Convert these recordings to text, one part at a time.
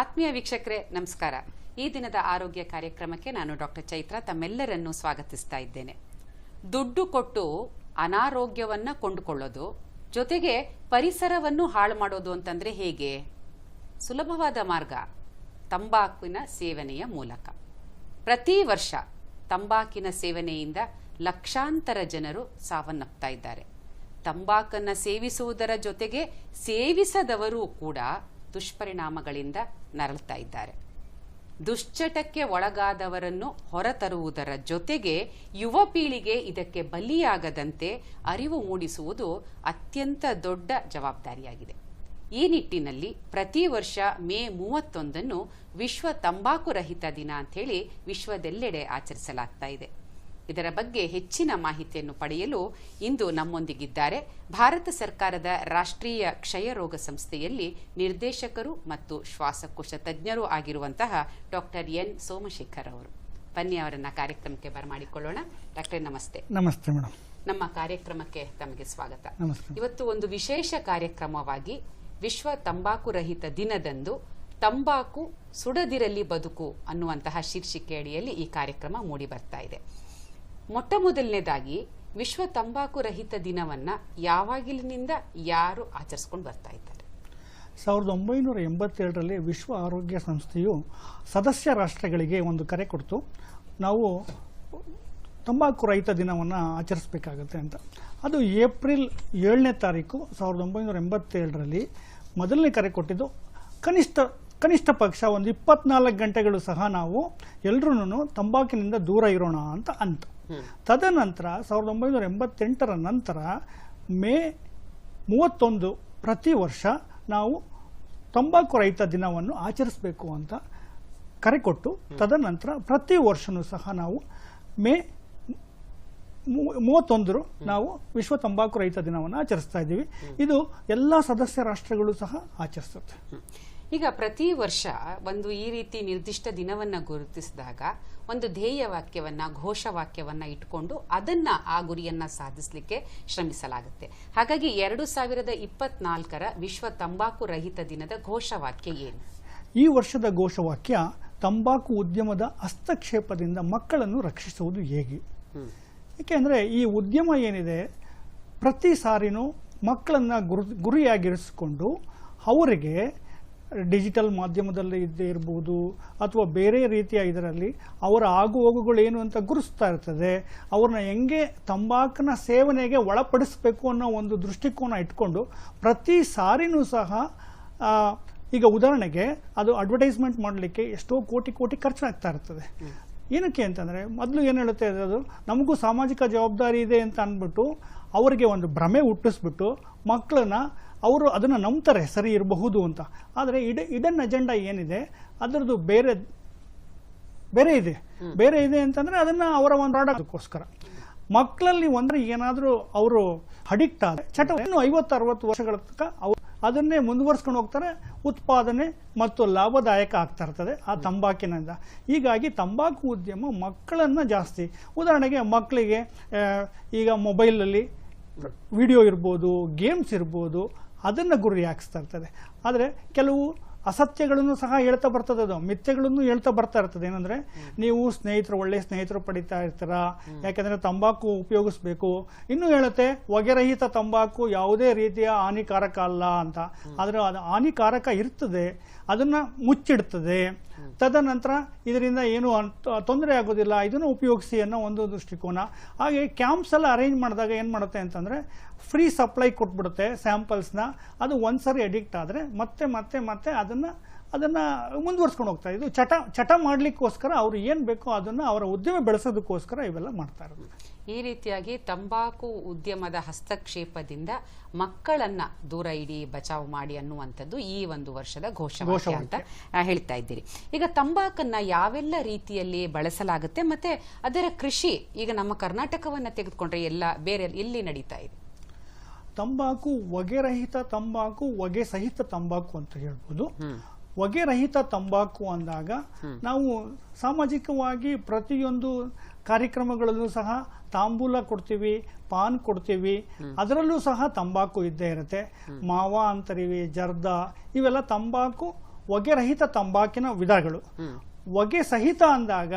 ಆತ್ಮೀಯ ವೀಕ್ಷಕರೇ, ನಮಸ್ಕಾರ. ಈ ದಿನದ ಆರೋಗ್ಯ ಕಾರ್ಯಕ್ರಮಕ್ಕೆ ನಾನು ಡಾಕ್ಟರ್ ಚೈತ್ರ ತಮ್ಮೆಲ್ಲರನ್ನು ಸ್ವಾಗತಿಸ್ತಾ ಇದ್ದೇನೆ. ದುಡ್ಡು ಕೊಟ್ಟು ಅನಾರೋಗ್ಯವನ್ನ ಕೊಂಡುಕೊಳ್ಳೋದು, ಜೊತೆಗೆ ಪರಿಸರವನ್ನು ಹಾಳು ಮಾಡೋದು ಅಂತಂದ್ರೆ ಹೇಗೆ? ಸುಲಭವಾದ ಮಾರ್ಗ, ತಂಬಾಕಿನ ಸೇವನೆಯ ಮೂಲಕ. ಪ್ರತಿ ವರ್ಷ ತಂಬಾಕಿನ ಸೇವನೆಯಿಂದ ಲಕ್ಷಾಂತರ ಜನರು ಸಾವನ್ನಪ್ತಾ ಇದ್ದಾರೆ. ತಂಬಾಕನ್ನ ಸೇವಿಸುವುದರ ಜೊತೆಗೆ ಸೇವಿಸದವರು ಕೂಡ ದುಷ್ಪರಿಣಾಮಗಳಿಂದ ನರಳ್ತಾ ಇದ್ದಾರೆ. ದುಶ್ಚಟಕ್ಕೆ ಒಳಗಾದವರನ್ನು ಹೊರತರುವುದರ ಜೊತೆಗೆ ಯುವ ಪೀಳಿಗೆ ಇದಕ್ಕೆ ಬಲಿಯಾಗದಂತೆ ಅರಿವು ಮೂಡಿಸುವುದು ಅತ್ಯಂತ ದೊಡ್ಡ ಜವಾಬ್ದಾರಿಯಾಗಿದೆ. ಈ ನಿಟ್ಟಿನಲ್ಲಿ ಪ್ರತಿ ವರ್ಷ ಮೇ ಮೂವತ್ತೊಂದನ್ನು ವಿಶ್ವ ತಂಬಾಕು ರಹಿತ ದಿನ ಅಂಥೇಳಿ ವಿಶ್ವದೆಲ್ಲೆಡೆ ಆಚರಿಸಲಾಗ್ತಾ ಇದೆ. ಇದರ ಬಗ್ಗೆ ಹೆಚ್ಚಿನ ಮಾಹಿತಿಯನ್ನು ಪಡೆಯಲು ಇಂದು ನಮ್ಮೊಂದಿಗಿದ್ದಾರೆ ಭಾರತ ಸರ್ಕಾರದ ರಾಷ್ಟ್ರೀಯ ಕ್ಷಯ ರೋಗ ಸಂಸ್ಥೆಯಲ್ಲಿ ನಿರ್ದೇಶಕರು ಮತ್ತು ಶ್ವಾಸಕೋಶ ತಜ್ಞರು ಆಗಿರುವಂತಹ ಡಾಕ್ಟರ್ ಎನ್ ಸೋಮಶೇಖರ್ ಅವರು. ಬನ್ನಿ ಅವರನ್ನ ಕಾರ್ಯಕ್ರಮಕ್ಕೆ ಬರಮಾಡಿಕೊಳ್ಳೋಣ. ಡಾಕ್ಟರ್ ನಮಸ್ತೆ. ನಮಸ್ತೆ ಮೇಡಮ್. ನಮ್ಮ ಕಾರ್ಯಕ್ರಮಕ್ಕೆ ತಮಗೆ ಸ್ವಾಗತ. ಇವತ್ತು ಒಂದು ವಿಶೇಷ ಕಾರ್ಯಕ್ರಮವಾಗಿ ವಿಶ್ವ ತಂಬಾಕು ರಹಿತ ದಿನದಂದು ತಂಬಾಕು ಸುಡದಿರಲಿ ಬದುಕು ಅನ್ನುವಂತಹ ಶೀರ್ಷಿಕೆ ಅಡಿಯಲ್ಲಿ ಈ ಕಾರ್ಯಕ್ರಮ ಮೂಡಿ ಬರ್ತಾ ಇದೆ. ಮೊಟ್ಟ ಮೊದಲನೇದಾಗಿ ವಿಶ್ವ ತಂಬಾಕು ರಹಿತ ದಿನವನ್ನ ಯಾವಾಗಿಲಿನಿಂದ ಯಾರು ಆಚರಿಸ್ಕೊಂಡು ಬರ್ತಾ ಇದ್ದಾರೆ? ಸಾವಿರದ ಒಂಬೈನೂರ ಎಂಬತ್ತೇಳರಲ್ಲಿ ವಿಶ್ವ ಆರೋಗ್ಯ ಸಂಸ್ಥೆಯು ಸದಸ್ಯ ರಾಷ್ಟ್ರಗಳಿಗೆ ಒಂದು ಕರೆ ಕೊಡ್ತು. ನಾವು ತಂಬಾಕು ರಹಿತ ದಿನವನ್ನು ಆಚರಿಸಬೇಕಾಗತ್ತೆ ಅಂತ. ಅದು ಏಪ್ರಿಲ್ ಏಳನೇ ತಾರೀಕು ಸಾವಿರದ ಒಂಬೈನೂರ ಎಂಬತ್ತೇಳರಲ್ಲಿ ಮೊದಲನೇ ಕರೆ ಕೊಟ್ಟಿದ್ದು. ಕನಿಷ್ಠ ಕನಿಷ್ಠ ಪಕ್ಷ ಒಂದು ಇಪ್ಪತ್ನಾಲ್ಕು ಗಂಟೆಗಳು ಸಹ ನಾವು ಎಲ್ಲರೂ ತಂಬಾಕಿನಿಂದ ದೂರ ಇರೋಣ ಅಂತ ಅಂತ. ತದನಂತರ ಸಾವಿರದ ಒಂಬೈನೂರ ಎಂಬತ್ತೆಂಟರ ನಂತರ ಮೇ ಮೂವತ್ತೊಂದು ಪ್ರತಿ ವರ್ಷ ನಾವು ತಂಬಾಕು ರಹಿತ ದಿನವನ್ನು ಆಚರಿಸಬೇಕು ಅಂತ ಕರೆ ಕೊಟ್ಟು ತದನಂತರ ಪ್ರತಿ ವರ್ಷನೂ ಸಹ ನಾವು ಮೇ ಮೂವತ್ತೊಂದರು ನಾವು ವಿಶ್ವ ತಂಬಾಕು ರಹಿತ ದಿನವನ್ನು ಆಚರಿಸ್ತಾ ಇದ್ದೀವಿ. ಇದು ಎಲ್ಲ ಸದಸ್ಯ ರಾಷ್ಟ್ರಗಳು ಸಹ ಆಚರಿಸುತ್ತೆ. ಈಗ ಪ್ರತಿ ವರ್ಷ ಒಂದು ಈ ರೀತಿ ನಿರ್ದಿಷ್ಟ ದಿನವನ್ನ ಗುರುತಿಸಿದಾಗ ಒಂದು ಧ್ಯೇಯ ವಾಕ್ಯವನ್ನ ಘೋಷವಾಕ್ಯವನ್ನ ಇಟ್ಕೊಂಡು ಅದನ್ನ ಆ ಗುರಿಯನ್ನ ಸಾಧಿಸಲಿಕ್ಕೆ ಶ್ರಮಿಸಲಾಗುತ್ತೆ. ಹಾಗಾಗಿ ಎರಡು ಸಾವಿರದ ಇಪ್ಪತ್ನಾಲ್ಕರ ವಿಶ್ವ ತಂಬಾಕು ರಹಿತ ದಿನದ ಘೋಷವಾಕ್ಯ ಏನು? ಈ ವರ್ಷದ ಘೋಷವಾಕ್ಯ ತಂಬಾಕು ಉದ್ಯಮದ ಹಸ್ತಕ್ಷೇಪದಿಂದ ಮಕ್ಕಳನ್ನು ರಕ್ಷಿಸುವುದು ಹೇಗೆ? ಏಕೆಂದರೆ ಈ ಉದ್ಯಮ ಏನಿದೆ ಪ್ರತಿ ಸಾರಿನೂ ಮಕ್ಕಳನ್ನು ಗುರು ಗುರಿಯಾಗಿರಿಸಿಕೊಂಡು ಅವರಿಗೆ ಡಿಜಿಟಲ್ ಮಾಧ್ಯಮದಲ್ಲಿ ಇದ್ದೇ ಇರ್ಬೋದು ಅಥವಾ ಬೇರೆ ರೀತಿಯ ಇದರಲ್ಲಿ ಅವರ ಏನು ಅಂತ ಗುರುಸ್ತಾ ಇರ್ತದೆ, ಅವ್ರನ್ನ ಹೆಂಗೆ ತಂಬಾಕಿನ ಸೇವನೆಗೆ ಒಳಪಡಿಸಬೇಕು ಅನ್ನೋ ಒಂದು ದೃಷ್ಟಿಕೋನ ಇಟ್ಕೊಂಡು ಪ್ರತಿ ಸಾರಿನೂ ಸಹ ಈಗ ಉದಾಹರಣೆಗೆ ಅದು ಅಡ್ವರ್ಟೈಸ್ಮೆಂಟ್ ಮಾಡಲಿಕ್ಕೆ ಎಷ್ಟೋ ಕೋಟಿ ಕೋಟಿ ಖರ್ಚಾಗ್ತಾ ಇರ್ತದೆ. ಏನಕ್ಕೆ ಅಂತಂದರೆ ಮೊದಲು ಏನು ಹೇಳುತ್ತೆ ಅದು ನಮಗೂ ಸಾಮಾಜಿಕ ಜವಾಬ್ದಾರಿ ಇದೆ ಅಂತ ಅಂದ್ಬಿಟ್ಟು ಅವರಿಗೆ ಒಂದು ಭ್ರಮೆ ಹುಟ್ಟಿಸ್ಬಿಟ್ಟು ಮಕ್ಕಳನ್ನ ಅವರು ಅದನ್ನು ನಂಬ್ತಾರೆ ಸರಿ ಇರಬಹುದು ಅಂತ. ಆದರೆ ಇಡ ಇಡನ್ ಅಜೆಂಡಾ ಏನಿದೆ ಅದರದ್ದು ಬೇರೆ ಬೇರೆ ಇದೆ. ಬೇರೆ ಇದೆ ಅಂತಂದರೆ ಅದನ್ನು ಅವರ ಒಂದು ಆಡೋದಕ್ಕೋಸ್ಕರ ಮಕ್ಕಳಲ್ಲಿ ಒಂದರೆ ಏನಾದರೂ ಅವರು ಅಡಿಕ್ಟ್ ಆದರೆ ಚಟ ಇನ್ನು ಐವತ್ತು ಅರವತ್ತು ವರ್ಷಗಳ ತನಕ ಅವ್ರು ಅದನ್ನೇ ಮುಂದುವರ್ಸ್ಕೊಂಡು ಹೋಗ್ತಾರೆ ಉತ್ಪಾದನೆ ಮತ್ತು ಲಾಭದಾಯಕ ಆಗ್ತಾ ಇರ್ತದೆ ಆ ತಂಬಾಕಿನಿಂದ. ಹೀಗಾಗಿ ತಂಬಾಕು ಉದ್ಯಮ ಮಕ್ಕಳನ್ನು ಜಾಸ್ತಿ. ಉದಾಹರಣೆಗೆ ಮಕ್ಕಳಿಗೆ ಈಗ ಮೊಬೈಲಲ್ಲಿ ವಿಡಿಯೋ ಇರ್ಬೋದು ಗೇಮ್ಸ್ ಇರ್ಬೋದು ಅದನ್ನು ಗುರಿ ಹಾಕಿಸ್ತಾ ಇರ್ತದೆ. ಆದರೆ ಕೆಲವು ಅಸತ್ಯಗಳನ್ನು ಸಹ ಹೇಳ್ತಾ ಬರ್ತದೆ ಅದು. ಮಿಥ್ಯಗಳನ್ನು ಹೇಳ್ತಾ ಬರ್ತಾ ಇರ್ತದೆ. ಏನಂದ್ರೆ ನೀವು ಸ್ನೇಹಿತರು ಒಳ್ಳೆ ಸ್ನೇಹಿತರು ಪಡಿತಾ ಇರ್ತೀರ? ಯಾಕಂದ್ರೆ ತಂಬಾಕು ಉಪಯೋಗಿಸ್ಬೇಕು. ಇನ್ನು ಹೇಳುತ್ತೆ ಹೊಗೆರಹಿತ ತಂಬಾಕು ಯಾವುದೇ ರೀತಿಯ ಹಾನಿಕಾರಕ ಅಲ್ಲ ಅಂತ. ಆದರೆ ಅದು ಹಾನಿಕಾರಕ ಇರ್ತದೆ ಅದನ್ನ ಮುಚ್ಚಿಡ್ತದೆ. ತದನಂತರ ಇದರಿಂದ ಏನು ತೊಂದರೆ ಆಗೋದಿಲ್ಲ. ಇದನ್ನು ಉಪಯೋಗಿಸಿ ಅನ್ನೋ ಒಂದು ದೃಷ್ಟಿಕೋನ. ಹಾಗೆ ಕ್ಯಾಂಪ್ಸ್ ಎಲ್ಲ ಅರೇಂಜ್ ಮಾಡಿದಾಗ ಏನು ಮಾಡುತ್ತೆ ಅಂತಂದರೆ ಫ್ರೀ ಸಪ್ಲೈ ಕೊಟ್ಬಿಡುತ್ತೆ ಸ್ಯಾಂಪಲ್ಸ್ನ. ಅದು ಒಂದ್ಸರಿ ಅಡಿಕ್ಟ್ ಆದರೆ ಮತ್ತೆ ಮತ್ತೆ ಮತ್ತೆ ಅದನ್ನು ಅದನ್ನು ಮುಂದುವರ್ಸ್ಕೊಂಡು ಹೋಗ್ತಾರೆ ಇದು. ಚಟ ಚಟ ಮಾಡಲಿಕ್ಕೋಸ್ಕರ ಅವ್ರು ಏನು ಬೇಕೋ ಅದನ್ನು ಅವರ ಉದ್ಯಮ ಬೆಳೆಸೋದಕ್ಕೋಸ್ಕರ ಇವೆಲ್ಲ ಮಾಡ್ತಾ ಇರೋದು. ಈ ರೀತಿಯಾಗಿ ತಂಬಾಕು ಉದ್ಯಮದ ಹಸ್ತಕ್ಷೇಪದಿಂದ ಮಕ್ಕಳನ್ನ ದೂರ ಇಡಿ ಬಚಾವ್ ಮಾಡಿ ಅನ್ನುವಂಥದ್ದು ಈ ಒಂದು ವರ್ಷದ ಘೋಷವಾಕ್ಯ ಅಂತ ಹೇಳ್ತಾ ಇದ್ದೀರಿ. ಈಗ ತಂಬಾಕನ್ನ ಯಾವೆಲ್ಲ ರೀತಿಯಲ್ಲಿ ಬಳಸಲಾಗುತ್ತೆ ಮತ್ತೆ ಅದರ ಕೃಷಿ ಈಗ ನಮ್ಮ ಕರ್ನಾಟಕವನ್ನ ತೆಗೆದುಕೊಂಡ್ರೆ ಎಲ್ಲ ಬೇರೆ ಎಲ್ಲಿ ನಡೀತಾ ಇದೆ? ತಂಬಾಕು ಹೊಗೆರಹಿತ ತಂಬಾಕು ಹೊಗೆ ಸಹಿತ ತಂಬಾಕು ಅಂತ ಹೇಳ್ಬೋದು. ಹೊಗೆರಹಿತ ತಂಬಾಕು ಅಂದಾಗ ನಾವು ಸಾಮಾಜಿಕವಾಗಿ ಪ್ರತಿಯೊಂದು ಕಾರ್ಯಕ್ರಮಗಳಲ್ಲೂ ಸಹ ತಾಂಬೂಲ ಕೊಡ್ತೀವಿ ಪಾನ್ ಕೊಡ್ತೀವಿ. ಅದರಲ್ಲೂ ಸಹ ತಂಬಾಕು ಇದ್ದೇ ಇರುತ್ತೆ. ಮಾವ ಅಂತಾರೀವಿ ಜರ್ದ ಇವೆಲ್ಲ ತಂಬಾಕು ಹೊಗೆರಹಿತ ತಂಬಾಕಿನ ವಿಧಗಳು. ಹೊಗೆ ಸಹಿತ ಅಂದಾಗ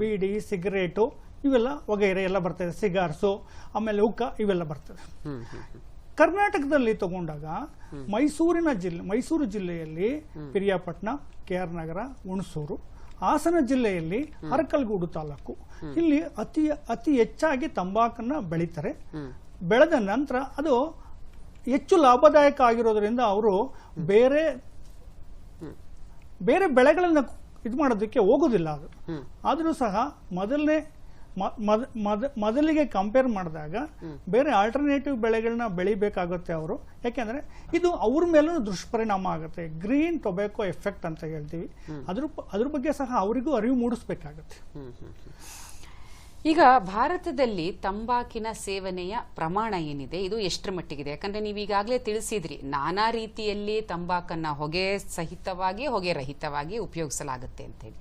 ಬೀಡಿ ಸಿಗರೇಟು ಇವೆಲ್ಲ ಹೊಗೆರೆ ಎಲ್ಲ ಬರ್ತದೆ. ಸಿಗಾರ್ಸು ಆಮೇಲೆ ಉಕ್ಕ ಇವೆಲ್ಲ ಬರ್ತದೆ. ಕರ್ನಾಟಕದಲ್ಲಿ ತಗೊಂಡಾಗ ಮೈಸೂರಿನ ಜಿಲ್ಲೆ ಮೈಸೂರು ಜಿಲ್ಲೆಯಲ್ಲಿ ಪಿರಿಯಾಪಟ್ಟಣ ಕೆ ಆರ್ ನಗರ ಹುಣಸೂರು ಹಾಸನ ಜಿಲ್ಲೆಯಲ್ಲಿ ಅರಕಲ್ಗೂಡು ತಾಲೂಕು. ಇಲ್ಲಿ ಅತಿ ಅತಿ ಹೆಚ್ಚಾಗಿ ತಂಬಾಕನ್ನ ಬೆಳೀತಾರೆ. ಬೆಳೆದ ನಂತರ ಅದು ಹೆಚ್ಚು ಲಾಭದಾಯಕ ಆಗಿರೋದ್ರಿಂದ ಅವರು ಬೇರೆ ಬೇರೆ ಬೆಳೆಗಳನ್ನ ಇದು ಮಾಡೋದಕ್ಕೆ ಹೋಗೋದಿಲ್ಲ ಅದು. ಆದರೂ ಸಹ ಮೊದಲನೇ ಮೊದಲಿಗೆ ಕಂಪೇರ್ ಮಾಡಿದಾಗ ಬೇರೆ ಆಲ್ಟರ್ನೇಟಿವ್ ಬೆಳೆಗಳನ್ನ ಬೆಳಿಬೇಕಾಗುತ್ತೆ ಅವರು. ಯಾಕೆಂದ್ರೆ ಇದು ಅವ್ರ ಮೇಲೂ ದುಷ್ಪರಿಣಾಮ ಆಗುತ್ತೆ. ಗ್ರೀನ್ ಟೊಬ್ಯಾಕೋ ಎಫೆಕ್ಟ್ ಅಂತ ಹೇಳ್ತೀವಿ. ಅದ್ರ ಅದ್ರ ಬಗ್ಗೆ ಸಹ ಅವರಿಗೂ ಅರಿವು ಮೂಡಿಸ್ಬೇಕಾಗುತ್ತೆ. ಈಗ ಭಾರತದಲ್ಲಿ ತಂಬಾಕಿನ ಸೇವನೆಯ ಪ್ರಮಾಣ ಏನಿದೆ? ಇದು ಎಷ್ಟರ ಮಟ್ಟಿಗಿದೆ? ಯಾಕಂದ್ರೆ ನೀವು ಈಗಾಗಲೇ ತಿಳಿಸಿದ್ರಿ ನಾನಾ ರೀತಿಯಲ್ಲಿ ತಂಬಾಕನ್ನ ಹೊಗೆ ಸಹಿತವಾಗಿ ಹೊಗೆ ರಹಿತವಾಗಿ ಉಪಯೋಗಿಸಲಾಗುತ್ತೆ ಅಂತ ಹೇಳಿ.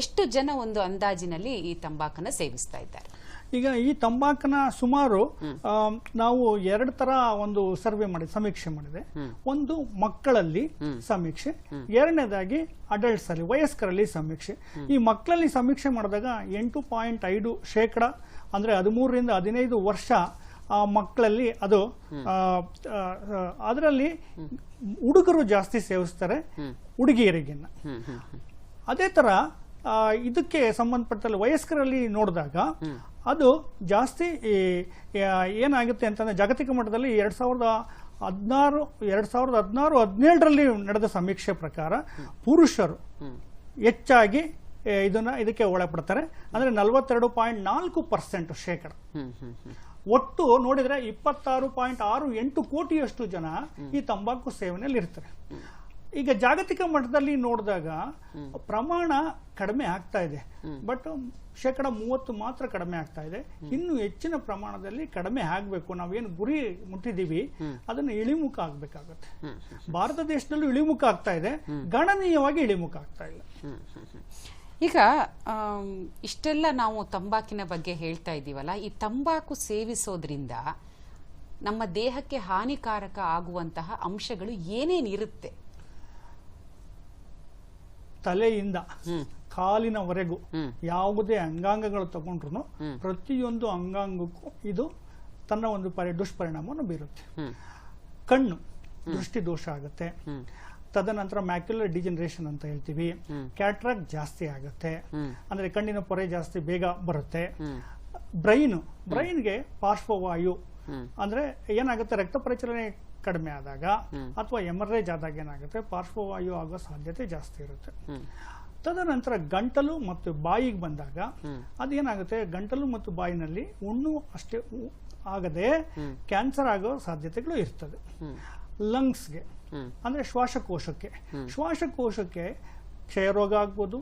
ಎಷ್ಟು ಜನ ಒಂದು ಅಂದಾಜಿನಲ್ಲಿ ಈ ತಂಬಾಕನ್ನ ಸೇವಿಸ್ತಾ ಇದ್ದಾರೆ? ಈಗ ಈ ತಂಬಾಕನ ಸುಮಾರು ನಾವು ಎರಡು ತರ ಒಂದು ಸರ್ವೆ ಮಾಡಿ ಸಮೀಕ್ಷೆ ಮಾಡಿದೆ. ಒಂದು ಮಕ್ಕಳಲ್ಲಿ ಸಮೀಕ್ಷೆ ಎರಡನೇದಾಗಿ ಅಡಲ್ಟ್ಸ್ ಅಲ್ಲಿ ವಯಸ್ಕರಲ್ಲಿ ಸಮೀಕ್ಷೆ. ಈ ಮಕ್ಕಳಲ್ಲಿ ಸಮೀಕ್ಷೆ ಮಾಡಿದಾಗ ಎಂಟು ಪಾಯಿಂಟ್ ಐದು ಶೇಕಡ ಅಂದ್ರೆ ಹದಿಮೂರರಿಂದ ಹದಿನೈದು ವರ್ಷ ಆ ಮಕ್ಕಳಲ್ಲಿ ಅದು ಅದರಲ್ಲಿ ಹುಡುಗರು ಜಾಸ್ತಿ ಸೇವಿಸ್ತಾರೆ ಹುಡುಗಿಯರಿಗಿನ್ನ. ಅದೇ ತರ ಇದಕ್ಕೆ ಸಂಬಂಧಪಟ್ಟಲ್ಲಿ ವಯಸ್ಕರಲ್ಲಿ ನೋಡಿದಾಗ ಅದು ಜಾಸ್ತಿ ಈ, ಏನಾಗುತ್ತೆ ಅಂತಂದರೆ ಜಾಗತಿಕ ಮಟ್ಟದಲ್ಲಿ ಎರಡು ಸಾವಿರದ ಹದಿನಾರು ಎರಡು ಸಾವಿರದ ಹದಿನಾರು ಹದಿನೇಳರಲ್ಲಿ ನಡೆದ ಸಮೀಕ್ಷೆ ಪ್ರಕಾರ ಪುರುಷರು ಹೆಚ್ಚಾಗಿ ಇದನ್ನ ಇದಕ್ಕೆ ಒಳಪಡ್ತಾರೆ. ಅಂದ್ರೆ ನಲವತ್ತೆರಡು ಪಾಯಿಂಟ್ ನಾಲ್ಕು ಪರ್ಸೆಂಟ್ ಶೇಕಡ. ಒಟ್ಟು ನೋಡಿದ್ರೆ ಇಪ್ಪತ್ತಾರು ಪಾಯಿಂಟ್ ಆರು ಎಂಟು ಕೋಟಿಯಷ್ಟು ಜನ ಈ ತಂಬಾಕು ಸೇವನೆಯಲ್ಲಿ ಇರ್ತಾರೆ ಈಗ ಜಾಗತಿಕ ಮಟ್ಟದಲ್ಲಿ ನೋಡಿದಾಗ ಪ್ರಮಾಣ ಕಡಿಮೆ ಆಗ್ತಾ ಇದೆ. ಬಟ್ ಶೇಕಡ ಮೂವತ್ತು ಮಾತ್ರ ಕಡಿಮೆ ಆಗ್ತಾ ಇದೆ. ಇನ್ನು ಹೆಚ್ಚಿನ ಪ್ರಮಾಣದಲ್ಲಿ ಕಡಿಮೆ ಆಗಬೇಕು. ನಾವೇನು ಗುರಿ ಮುಟ್ಟಿದೀವಿ ಅದನ್ನು ಇಳಿಮುಖ ಆಗ್ಬೇಕಾಗತ್ತೆ. ಭಾರತ ದೇಶದಲ್ಲೂ ಇಳಿಮುಖ ಆಗ್ತಾ ಇದೆ. ಗಣನೀಯವಾಗಿ ಇಳಿಮುಖ ಆಗ್ತಾ ಇಲ್ಲ. ಈಗ ಇಷ್ಟೆಲ್ಲ ನಾವು ತಂಬಾಕಿನ ಬಗ್ಗೆ ಹೇಳ್ತಾ ಇದ್ದೀವಲ್ಲ, ಈ ತಂಬಾಕು ಸೇವಿಸೋದ್ರಿಂದ ನಮ್ಮ ದೇಹಕ್ಕೆ ಹಾನಿಕಾರಕ ಆಗುವಂತಹ ಅಂಶಗಳು ಏನೇನಿರುತ್ತೆ? ತಲೆಯಿಂದ ಕಾಲಿನವರೆಗೂ. ಯಾವುದೇ ಅಂಗಾಂಗಗಳು ತಗೊಂಡ್ರು ಪ್ರತಿಯೊಂದು ಅಂಗಾಂಗಕ್ಕೂ ಇದು ತನ್ನ ಒಂದು ಪರಿ ದುಷ್ಪರಿಣಾಮವನ್ನು ಬೀರುತ್ತೆ. ಕಣ್ಣು ದೃಷ್ಟಿ ದೋಷ ಆಗುತ್ತೆ. ತದನಂತರ ಮ್ಯಾಕ್ಯುಲರ್ ಡಿಜನರೇಷನ್ ಅಂತ ಹೇಳ್ತೀವಿ. ಕ್ಯಾಟ್ರಾಕ್ ಜಾಸ್ತಿ ಆಗುತ್ತೆ. ಅಂದ್ರೆ ಕಣ್ಣಿನ ಪೊರೆ ಜಾಸ್ತಿ ಬೇಗ ಬರುತ್ತೆ. ಬ್ರೈನ್ ಬ್ರೈನ್ಗೆ ಪಾರ್ಶ್ವವಾಯು. ಅಂದ್ರೆ ಏನಾಗುತ್ತೆ ರಕ್ತ ಪರಿಚಲನೆ ಕಡಿಮೆ ಆದಾಗ ಅಥವಾ ಎಮರೇಜ್ ಆದಾಗ ಏನಾಗುತ್ತೆ? ಪಾರ್ಶ್ವವಾಯು ಆಗೋ ಸಾಧ್ಯತೆ ಜಾಸ್ತಿ ಇರುತ್ತೆ. ತದನಂತರ ಗಂಟಲು ಮತ್ತು ಬಾಯಿಗೆ ಬಂದಾಗ ಅದೇನಾಗುತ್ತೆ? ಗಂಟಲು ಮತ್ತು ಬಾಯಿನಲ್ಲಿ ಹುಣ್ಣು ಅಷ್ಟೇ ಆಗದೆ ಕ್ಯಾನ್ಸರ್ ಆಗೋ ಸಾಧ್ಯತೆಗಳು ಇರ್ತದೆ. ಲಂಗ್ಸ್ಗೆ. ಅಂದ್ರೆ ಶ್ವಾಸಕೋಶಕ್ಕೆ. ಶ್ವಾಸಕೋಶಕ್ಕೆ ಕ್ಷಯರೋಗ ಆಗ್ಬೋದು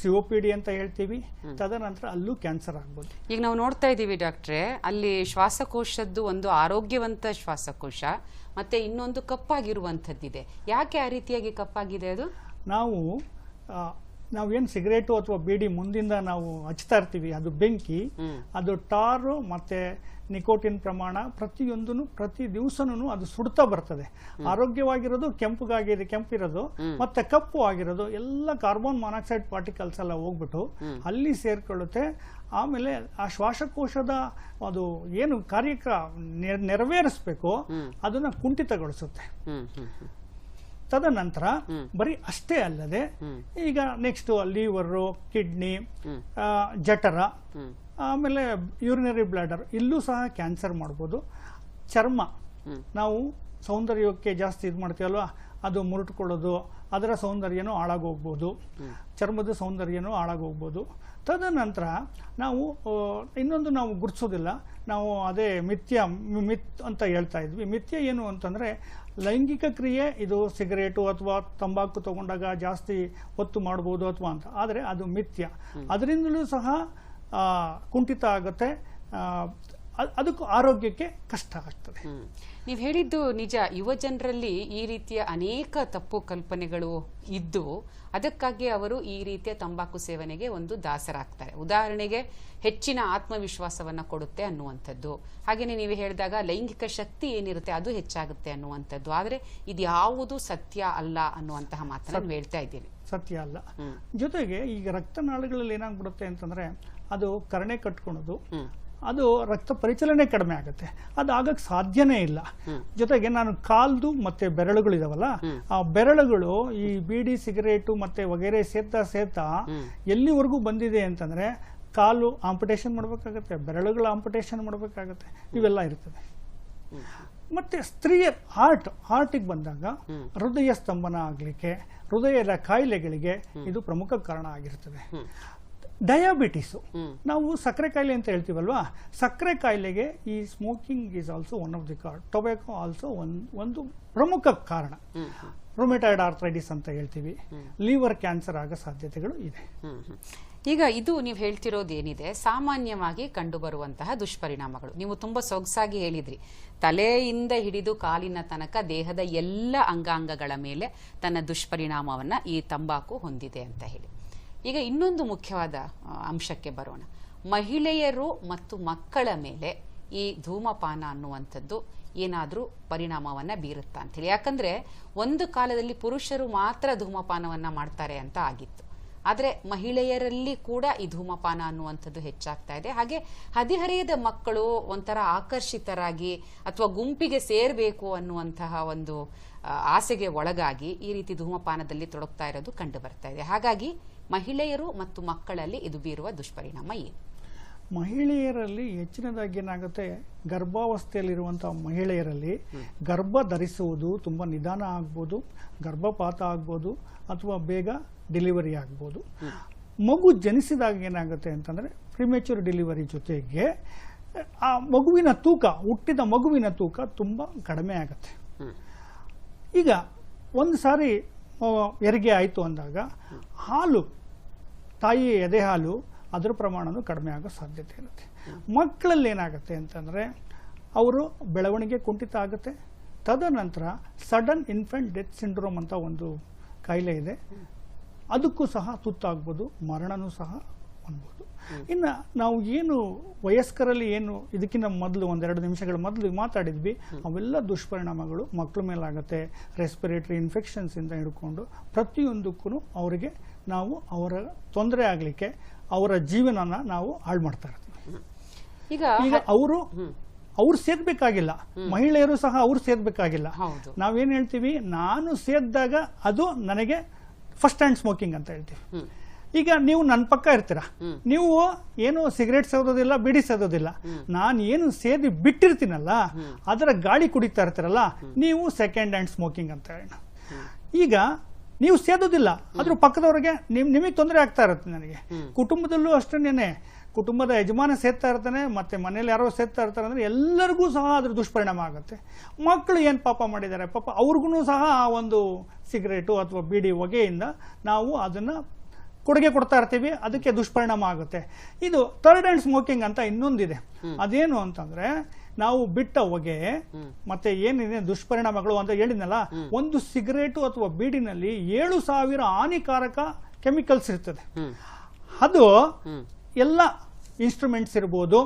ಸಿಒಪಿಡಿ ಅಂತ ಹೇಳ್ತೀವಿ. ತದನಂತರ ಅಲ್ಲೂ ಕ್ಯಾನ್ಸರ್ ಆಗ್ಬೋದು. ಈಗ ನಾವು ನೋಡ್ತಾ ಇದ್ದೀವಿ ಡಾಕ್ಟ್ರೆ ಅಲ್ಲಿ ಶ್ವಾಸಕೋಶದ್ದು ಒಂದು ಆರೋಗ್ಯವಂತ ಶ್ವಾಸಕೋಶ ಮತ್ತೆ ಇನ್ನೊಂದು ಕಪ್ಪಾಗಿರುವಂಥದ್ದಿದೆ. ಯಾಕೆ ಆ ರೀತಿಯಾಗಿ ಕಪ್ಪಾಗಿದೆ ಅದು? ನಾವು ನಾವೇನು ಸಿಗರೇಟು ಅಥವಾ ಬೀಡಿ ಮುಂದಿಂದ ನಾವು ಹಚ್ತಾ ಇರ್ತೀವಿ ಅದು ಬೆಂಕಿ ಅದು ಟಾರು ಮತ್ತೆ ನಿಕೋಟಿನ್ ಪ್ರಮಾಣ ಪ್ರತಿಯೊಂದನ್ನು ಪ್ರತಿ ದಿವಸನೂ ಅದು ಸುಡ್ತಾ ಬರ್ತದೆ. ಆರೋಗ್ಯವಾಗಿರೋದು ಕೆಂಪುಗಾಗಿದೆ ಕೆಂಪಿರೋದು ಮತ್ತೆ ಕಪ್ಪು ಆಗಿರೋದು ಎಲ್ಲ ಕಾರ್ಬನ್ ಮಾನಾಕ್ಸೈಡ್ ಪಾರ್ಟಿಕಲ್ಸ್ ಎಲ್ಲ ಹೋಗ್ಬಿಟ್ಟು ಅಲ್ಲಿ ಸೇರ್ಕೊಳ್ಳುತ್ತೆ. ಆಮೇಲೆ ಆ ಶ್ವಾಸಕೋಶದ ಅದು ಏನು ಕಾರ್ಯಕ ನೆರ- ನೆರವೇರಿಸ್ಬೇಕು ಅದನ್ನ ಕುಂಠಿತಗೊಳಿಸುತ್ತೆ. ತದನಂತರ ಬರೀ ಅಷ್ಟೇ ಅಲ್ಲದೆ ಈಗ ನೆಕ್ಸ್ಟ್ ಲೀವರು ಕಿಡ್ನಿ ಜಠರ ಆಮೇಲೆ ಯೂರಿನರಿ ಬ್ಲಾಡರ್ ಇಲ್ಲೂ ಸಹ ಕ್ಯಾನ್ಸರ್ ಮಾಡ್ಬೋದು. ಚರ್ಮ ನಾವು ಸೌಂದರ್ಯಕ್ಕೆ ಜಾಸ್ತಿ ಇದು ಮಾಡ್ತೀವಲ್ವ? ಅದು ಮುರುಟ್ಕೊಳ್ಳೋದು ಅದರ ಸೌಂದರ್ಯನೂ ಹಾಳಾಗೋಗ್ಬೋದು. ಚರ್ಮದ ಸೌಂದರ್ಯನೂ ಹಾಳಾಗೋಗ್ಬೋದು. ತದನಂತರ ನಾವು ಇನ್ನೊಂದು ನಾವು ಗುರುತಿಸೋದಿಲ್ಲ ನಾವು ಅದೇ ಮಿಥ್ಯ ಮಿತ್ ಅಂತ ಹೇಳ್ತಾ ಇದ್ವಿ. ಮಿಥ್ಯ ಏನು ಅಂತಂದ್ರೆ ಲೈಂಗಿಕ ಕ್ರಿಯೆ ಇದು ಸಿಗರೇಟು ಅಥವಾ ತಂಬಾಕು ತಗೊಂಡಾಗ ಜಾಸ್ತಿ ಒತ್ತು ಮಾಡ್ಬೋದು ಅಥವಾ ಅಂತ. ಆದರೆ ಅದು ಮಿಥ್ಯ. ಅದರಿಂದಲೂ ಸಹ ಕುಂಠಿತ ಆಗುತ್ತೆ. ಅದಕ್ಕೂ ಆರೋಗ್ಯಕ್ಕೆ ಕಷ್ಟ ಆಗ್ತದೆ. ನೀವು ಹೇಳಿದ್ದು ನಿಜ ಯುವ ಜನರಲ್ಲಿ ಈ ರೀತಿಯ ಅನೇಕ ತಪ್ಪು ಕಲ್ಪನೆಗಳು ಇದ್ದು ಅದಕ್ಕಾಗಿ ಅವರು ಈ ರೀತಿಯ ತಂಬಾಕು ಸೇವನೆಗೆ ಒಂದು ದಾಸರಾಗ್ತಾರೆ. ಉದಾಹರಣೆಗೆ ಹೆಚ್ಚಿನ ಆತ್ಮವಿಶ್ವಾಸವನ್ನು ಕೊಡುತ್ತೆ ಅನ್ನುವಂಥದ್ದು. ಹಾಗೆಯೇ ನೀವು ಹೇಳಿದಾಗ ಲೈಂಗಿಕ ಶಕ್ತಿ ಏನಿರುತ್ತೆ ಅದು ಹೆಚ್ಚಾಗುತ್ತೆ ಅನ್ನುವಂಥದ್ದು. ಆದರೆ ಇದು ಯಾವುದು ಸತ್ಯ ಅಲ್ಲ ಅನ್ನುವಂತಹ ಮಾತನ್ನು ಹೇಳ್ತಾ ಇದ್ದೀನಿ. ಸತ್ಯ ಅಲ್ಲ. ಜೊತೆಗೆ ಈಗ ರಕ್ತನಾಳಗಳಲ್ಲಿ ಏನಾಗ್ಬಿಡುತ್ತೆ ಅಂತಂದ್ರೆ ಅದು ಕರಣೆ ಕಟ್ಕೊಳೋದು ಹ್ಮ್. ಅದು ರಕ್ತ ಪರಿಚಲನೆ ಕಡಿಮೆ ಆಗುತ್ತೆ. ಅದು ಆಗಕ್ಕೆ ಸಾಧ್ಯನೇ ಇಲ್ಲ. ಜೊತೆಗೆ ನಾನು ಕಾಲ್ದು ಮತ್ತೆ ಬೆರಳುಗಳಿದಾವಲ್ಲ ಇದಾವಲ್ಲ ಆ ಬೆರಳುಗಳು ಈ ಬೀಡಿ ಸಿಗರೇಟು ಮತ್ತೆ ವಗೇರೆ ಸೇತಾ ಸೇತಾ ಎಲ್ಲಿವರೆಗೂ ಬಂದಿದೆ ಅಂತಂದ್ರೆ ಕಾಲು ಆಂಪಿಟೇಷನ್ ಮಾಡಬೇಕಾಗತ್ತೆ ಬೆರಳುಗಳ ಆಂಪಿಟೇಷನ್ ಮಾಡಬೇಕಾಗತ್ತೆ ಇವೆಲ್ಲ ಇರ್ತದೆ. ಮತ್ತೆ ಸ್ತ್ರೀಯರ್ ಹಾರ್ಟ್ ಹಾರ್ಟಿಗೆ ಬಂದಾಗ ಹೃದಯ ಸ್ತಂಭನ ಆಗಲಿಕ್ಕೆ ಹೃದಯದ ಕಾಯಿಲೆಗಳಿಗೆ ಇದು ಪ್ರಮುಖ ಕಾರಣ ಆಗಿರ್ತದೆ. ಡಯಾಬಿಟಿಸು. ನಾವು ಸಕ್ಕರೆ ಕಾಯಿಲೆ ಅಂತ ಹೇಳ್ತೀವಲ್ವಾ? ಸಕ್ಕರೆ ಕಾಯಿಲೆಗೆ ಈ smoking is also one of the cause tobacco also ಒಂದು ಒಂದು ಪ್ರಮುಖ ಕಾರಣ. ರೊಮೆಟಾಯ್ಡ್ ರೊಮೆಟೈಡ್ ಆರ್ಥ್ರೈಟಿಸ್ ಅಂತ ಹೇಳ್ತೀವಿ. ಲಿವರ್ ಕ್ಯಾನ್ಸರ್ ಆಗೋ ಸಾಧ್ಯತೆಗಳು ಇದೆ. ಈಗ ಇದು ನೀವು ಹೇಳ್ತಿರೋದು ಏನಿದೆ ಸಾಮಾನ್ಯವಾಗಿ ಕಂಡುಬರುವಂತಹ ದುಷ್ಪರಿಣಾಮಗಳು. ನೀವು ತುಂಬಾ ಸೊಗಸಾಗಿ ಹೇಳಿದ್ರಿ. ತಲೆಯಿಂದ ಹಿಡಿದು ಕಾಲಿನ ತನಕ ದೇಹದ ಎಲ್ಲ ಅಂಗಾಂಗಗಳ ಮೇಲೆ ತನ್ನ ದುಷ್ಪರಿಣಾಮವನ್ನ ಈ ತಂಬಾಕು ಹೊಂದಿದೆ ಅಂತ ಹೇಳಿ. ಈಗ ಇನ್ನೊಂದು ಮುಖ್ಯವಾದ ಅಂಶಕ್ಕೆ ಬರೋಣ. ಮಹಿಳೆಯರು ಮತ್ತು ಮಕ್ಕಳ ಮೇಲೆ ಈ ಧೂಮಪಾನ ಅನ್ನುವಂಥದ್ದು ಏನಾದರೂ ಪರಿಣಾಮವನ್ನು ಬೀರುತ್ತಾ ಅಂತೇಳಿ. ಯಾಕಂದರೆ ಒಂದು ಕಾಲದಲ್ಲಿ ಪುರುಷರು ಮಾತ್ರ ಧೂಮಪಾನವನ್ನು ಮಾಡ್ತಾರೆ ಅಂತ ಆಗಿತ್ತು. ಆದರೆ ಮಹಿಳೆಯರಲ್ಲಿ ಕೂಡ ಈ ಧೂಮಪಾನ ಅನ್ನುವಂಥದ್ದು ಹೆಚ್ಚಾಗ್ತಾ ಇದೆ. ಹಾಗೆ ಹದಿಹರೆಯದ ಮಕ್ಕಳು ಒಂಥರ ಆಕರ್ಷಿತರಾಗಿ ಅಥವಾ ಗುಂಪಿಗೆ ಸೇರಬೇಕು ಅನ್ನುವಂತಹ ಒಂದು ಆಸೆಗೆ ಒಳಗಾಗಿ ಈ ರೀತಿ ಧೂಮಪಾನದಲ್ಲಿ ತೊಡಗ್ತಾ ಇರೋದು ಕಂಡು ಬರ್ತಾ ಇದೆ. ಹಾಗಾಗಿ ಮಹಿಳೆಯರು ಮತ್ತು ಮಕ್ಕಳಲ್ಲಿ ಇದು ಬೀರುವ ದುಷ್ಪರಿಣಾಮ ಏನು? ಮಹಿಳೆಯರಲ್ಲಿ ಹೆಚ್ಚಿನದಾಗಿ ಏನಾಗುತ್ತೆ? ಗರ್ಭಾವಸ್ಥೆಯಲ್ಲಿರುವಂಥ ಮಹಿಳೆಯರಲ್ಲಿ ಗರ್ಭ ಧರಿಸುವುದು ತುಂಬ ನಿಧಾನ ಆಗ್ಬೋದು, ಗರ್ಭಪಾತ ಆಗ್ಬೋದು, ಅಥವಾ ಬೇಗ ಡೆಲಿವರಿ ಆಗ್ಬೋದು. ಮಗು ಜನಿಸಿದಾಗ ಏನಾಗುತ್ತೆ ಅಂತಂದರೆ ಪ್ರಿಮೆಚೂರ್ ಡೆಲಿವರಿ ಜೊತೆಗೆ, ಆ ಮಗುವಿನ ತೂಕ, ಹುಟ್ಟಿದ ಮಗುವಿನ ತೂಕ ತುಂಬ ಕಡಿಮೆ ಆಗುತ್ತೆ. ಈಗ ಒಂದು ಸಾರಿ ಹೆರಿಗೆ ಆಯಿತು ಅಂದಾಗ, ಹಾಲು ತಾಯಿ ಎದೆ ಹಾಲು ಅದರ ಪ್ರಮಾಣವೂ ಕಡಿಮೆ ಆಗೋ ಸಾಧ್ಯತೆ ಇರುತ್ತೆ. ಮಕ್ಕಳಲ್ಲಿ ಏನಾಗುತ್ತೆ ಅಂತಂದರೆ ಅವರು ಬೆಳವಣಿಗೆ ಕುಂಠಿತ ಆಗುತ್ತೆ. ತದನಂತರ ಸಡನ್ ಇನ್ಫೆಂಟ್ ಡೆತ್ ಸಿಂಡ್ರೋಮ್ ಅಂತ ಒಂದು ಕಾಯಿಲೆ ಇದೆ. ಅದಕ್ಕೂ ಸಹ ತುತ್ತಾಗ್ಬೋದು, ಮರಣನೂ ಸಹ ಅನ್ಬೋದು. ಇನ್ನು ನಾವು ಏನು ವಯಸ್ಕರಲ್ಲಿ ಏನು ಇದಕ್ಕಿಂತ ಮೊದಲು ಒಂದೆರಡು ನಿಮಿಷಗಳ ಮೊದಲು ಮಾತಾಡಿದ್ವಿ, ಅವೆಲ್ಲ ದುಷ್ಪರಿಣಾಮಗಳು ಮಕ್ಕಳ ಮೇಲಾಗುತ್ತೆ. ರೆಸ್ಪಿರೇಟರಿ ಇನ್ಫೆಕ್ಷನ್ಸಿಂದ ಹಿಡ್ಕೊಂಡು ಪ್ರತಿಯೊಂದಕ್ಕೂ ಅವರಿಗೆ ನಾವು ಅವರ ತೊಂದರೆ ಆಗಲಿಕ್ಕೆ ಅವರ ಜೀವನನ ನಾವು ಹಾಳು ಮಾಡ್ತಾ ಇರ್ತೀವಿ. ಈಗ ಈಗ ಅವರು ಅವ್ರು ಸೇರ್ಬೇಕಾಗಿಲ್ಲ ಮಹಿಳೆಯರು ಸಹ ಅವ್ರು ಸೇರ್ಬೇಕಾಗಿಲ್ಲ ನಾವೇನು ಹೇಳ್ತೀವಿ? ನಾನು ಸೇದ್ದಾಗ ಅದು ನನಗೆ ಫಸ್ಟ್ ಹ್ಯಾಂಡ್ ಸ್ಮೋಕಿಂಗ್ ಅಂತ ಹೇಳ್ತೀವಿ. ಈಗ ನೀವು ನನ್ನ ಪಕ್ಕ ಇರ್ತೀರಾ? ನೀವು ಏನು ಸಿಗರೇಟ್ ಸೇದೋದಿಲ್ಲ ಬಿಡಿ ಸೇದೋದಿಲ್ಲ. ನಾನು ಏನು ಸೇದಿ ಬಿಟ್ಟಿರ್ತೀನಲ್ಲ ಅದರ ಗಾಳಿ ಕುಡಿತಾ ಇರ್ತೀರಲ್ಲ ನೀವು ಸೆಕೆಂಡ್ ಹ್ಯಾಂಡ್ ಸ್ಮೋಕಿಂಗ್ ಅಂತ ಹೇಳೋಣ. ಈಗ ನೀವು ಸೇದೋದಿಲ್ಲ. ಅದ್ರ ಪಕ್ಕದವ್ರಿಗೆ ನಿಮ್ ನಿಮಗೆ ತೊಂದರೆ ಆಗ್ತಾ ಇರುತ್ತೆ ನನಗೆ. ಕುಟುಂಬದಲ್ಲೂ ಅಷ್ಟೇನೆ ಕುಟುಂಬದ ಯಜಮಾನ ಸೇರ್ತಾ ಇರ್ತಾನೆ ಮತ್ತೆ ಮನೇಲಿ ಯಾರೋ ಸೇರ್ತಾ ಇರ್ತಾರೆ ಅಂದ್ರೆ ಎಲ್ಲರಿಗೂ ಸಹ ಅದ್ರ ದುಷ್ಪರಿಣಾಮ ಆಗುತ್ತೆ. ಮಕ್ಕಳು ಏನು ಪಾಪ ಮಾಡಿದ್ದಾರೆ? ಪಾಪ ಅವ್ರಿಗೂ ಸಹ ಆ ಒಂದು ಸಿಗರೇಟು ಅಥವಾ ಬೀಡಿ ಹೊಗೆಯಿಂದ ನಾವು ಅದನ್ನ ಕೊಡುಗೆ ಕೊಡ್ತಾ ಇರ್ತೀವಿ ಅದಕ್ಕೆ ದುಷ್ಪರಿಣಾಮ ಆಗುತ್ತೆ. ಇದು ಥರ್ಡ್ ಹ್ಯಾಂಡ್ ಸ್ಮೋಕಿಂಗ್ ಅಂತ ಇನ್ನೊಂದಿದೆ. ಅದೇನು ಅಂತಂದ್ರೆ ನಾವು ಬಿಟ್ಟ ಹೊಗೆ ಮತ್ತೆ ಏನಿದೆ ದುಷ್ಪರಿಣಾಮಗಳು ಅಂತ ಹೇಳಿದ್ನಲ್ಲ ಒಂದು ಸಿಗರೇಟು ಅಥವಾ ಬೀಡಿನಲ್ಲಿ ಏಳು ಸಾವಿರ ಹಾನಿಕಾರಕ ಕೆಮಿಕಲ್ಸ್ ಇರ್ತದೆ. ಅದು ಎಲ್ಲ ಇನ್ಸ್ಟ್ರೂಮೆಂಟ್ಸ್ ಇರ್ಬೋದು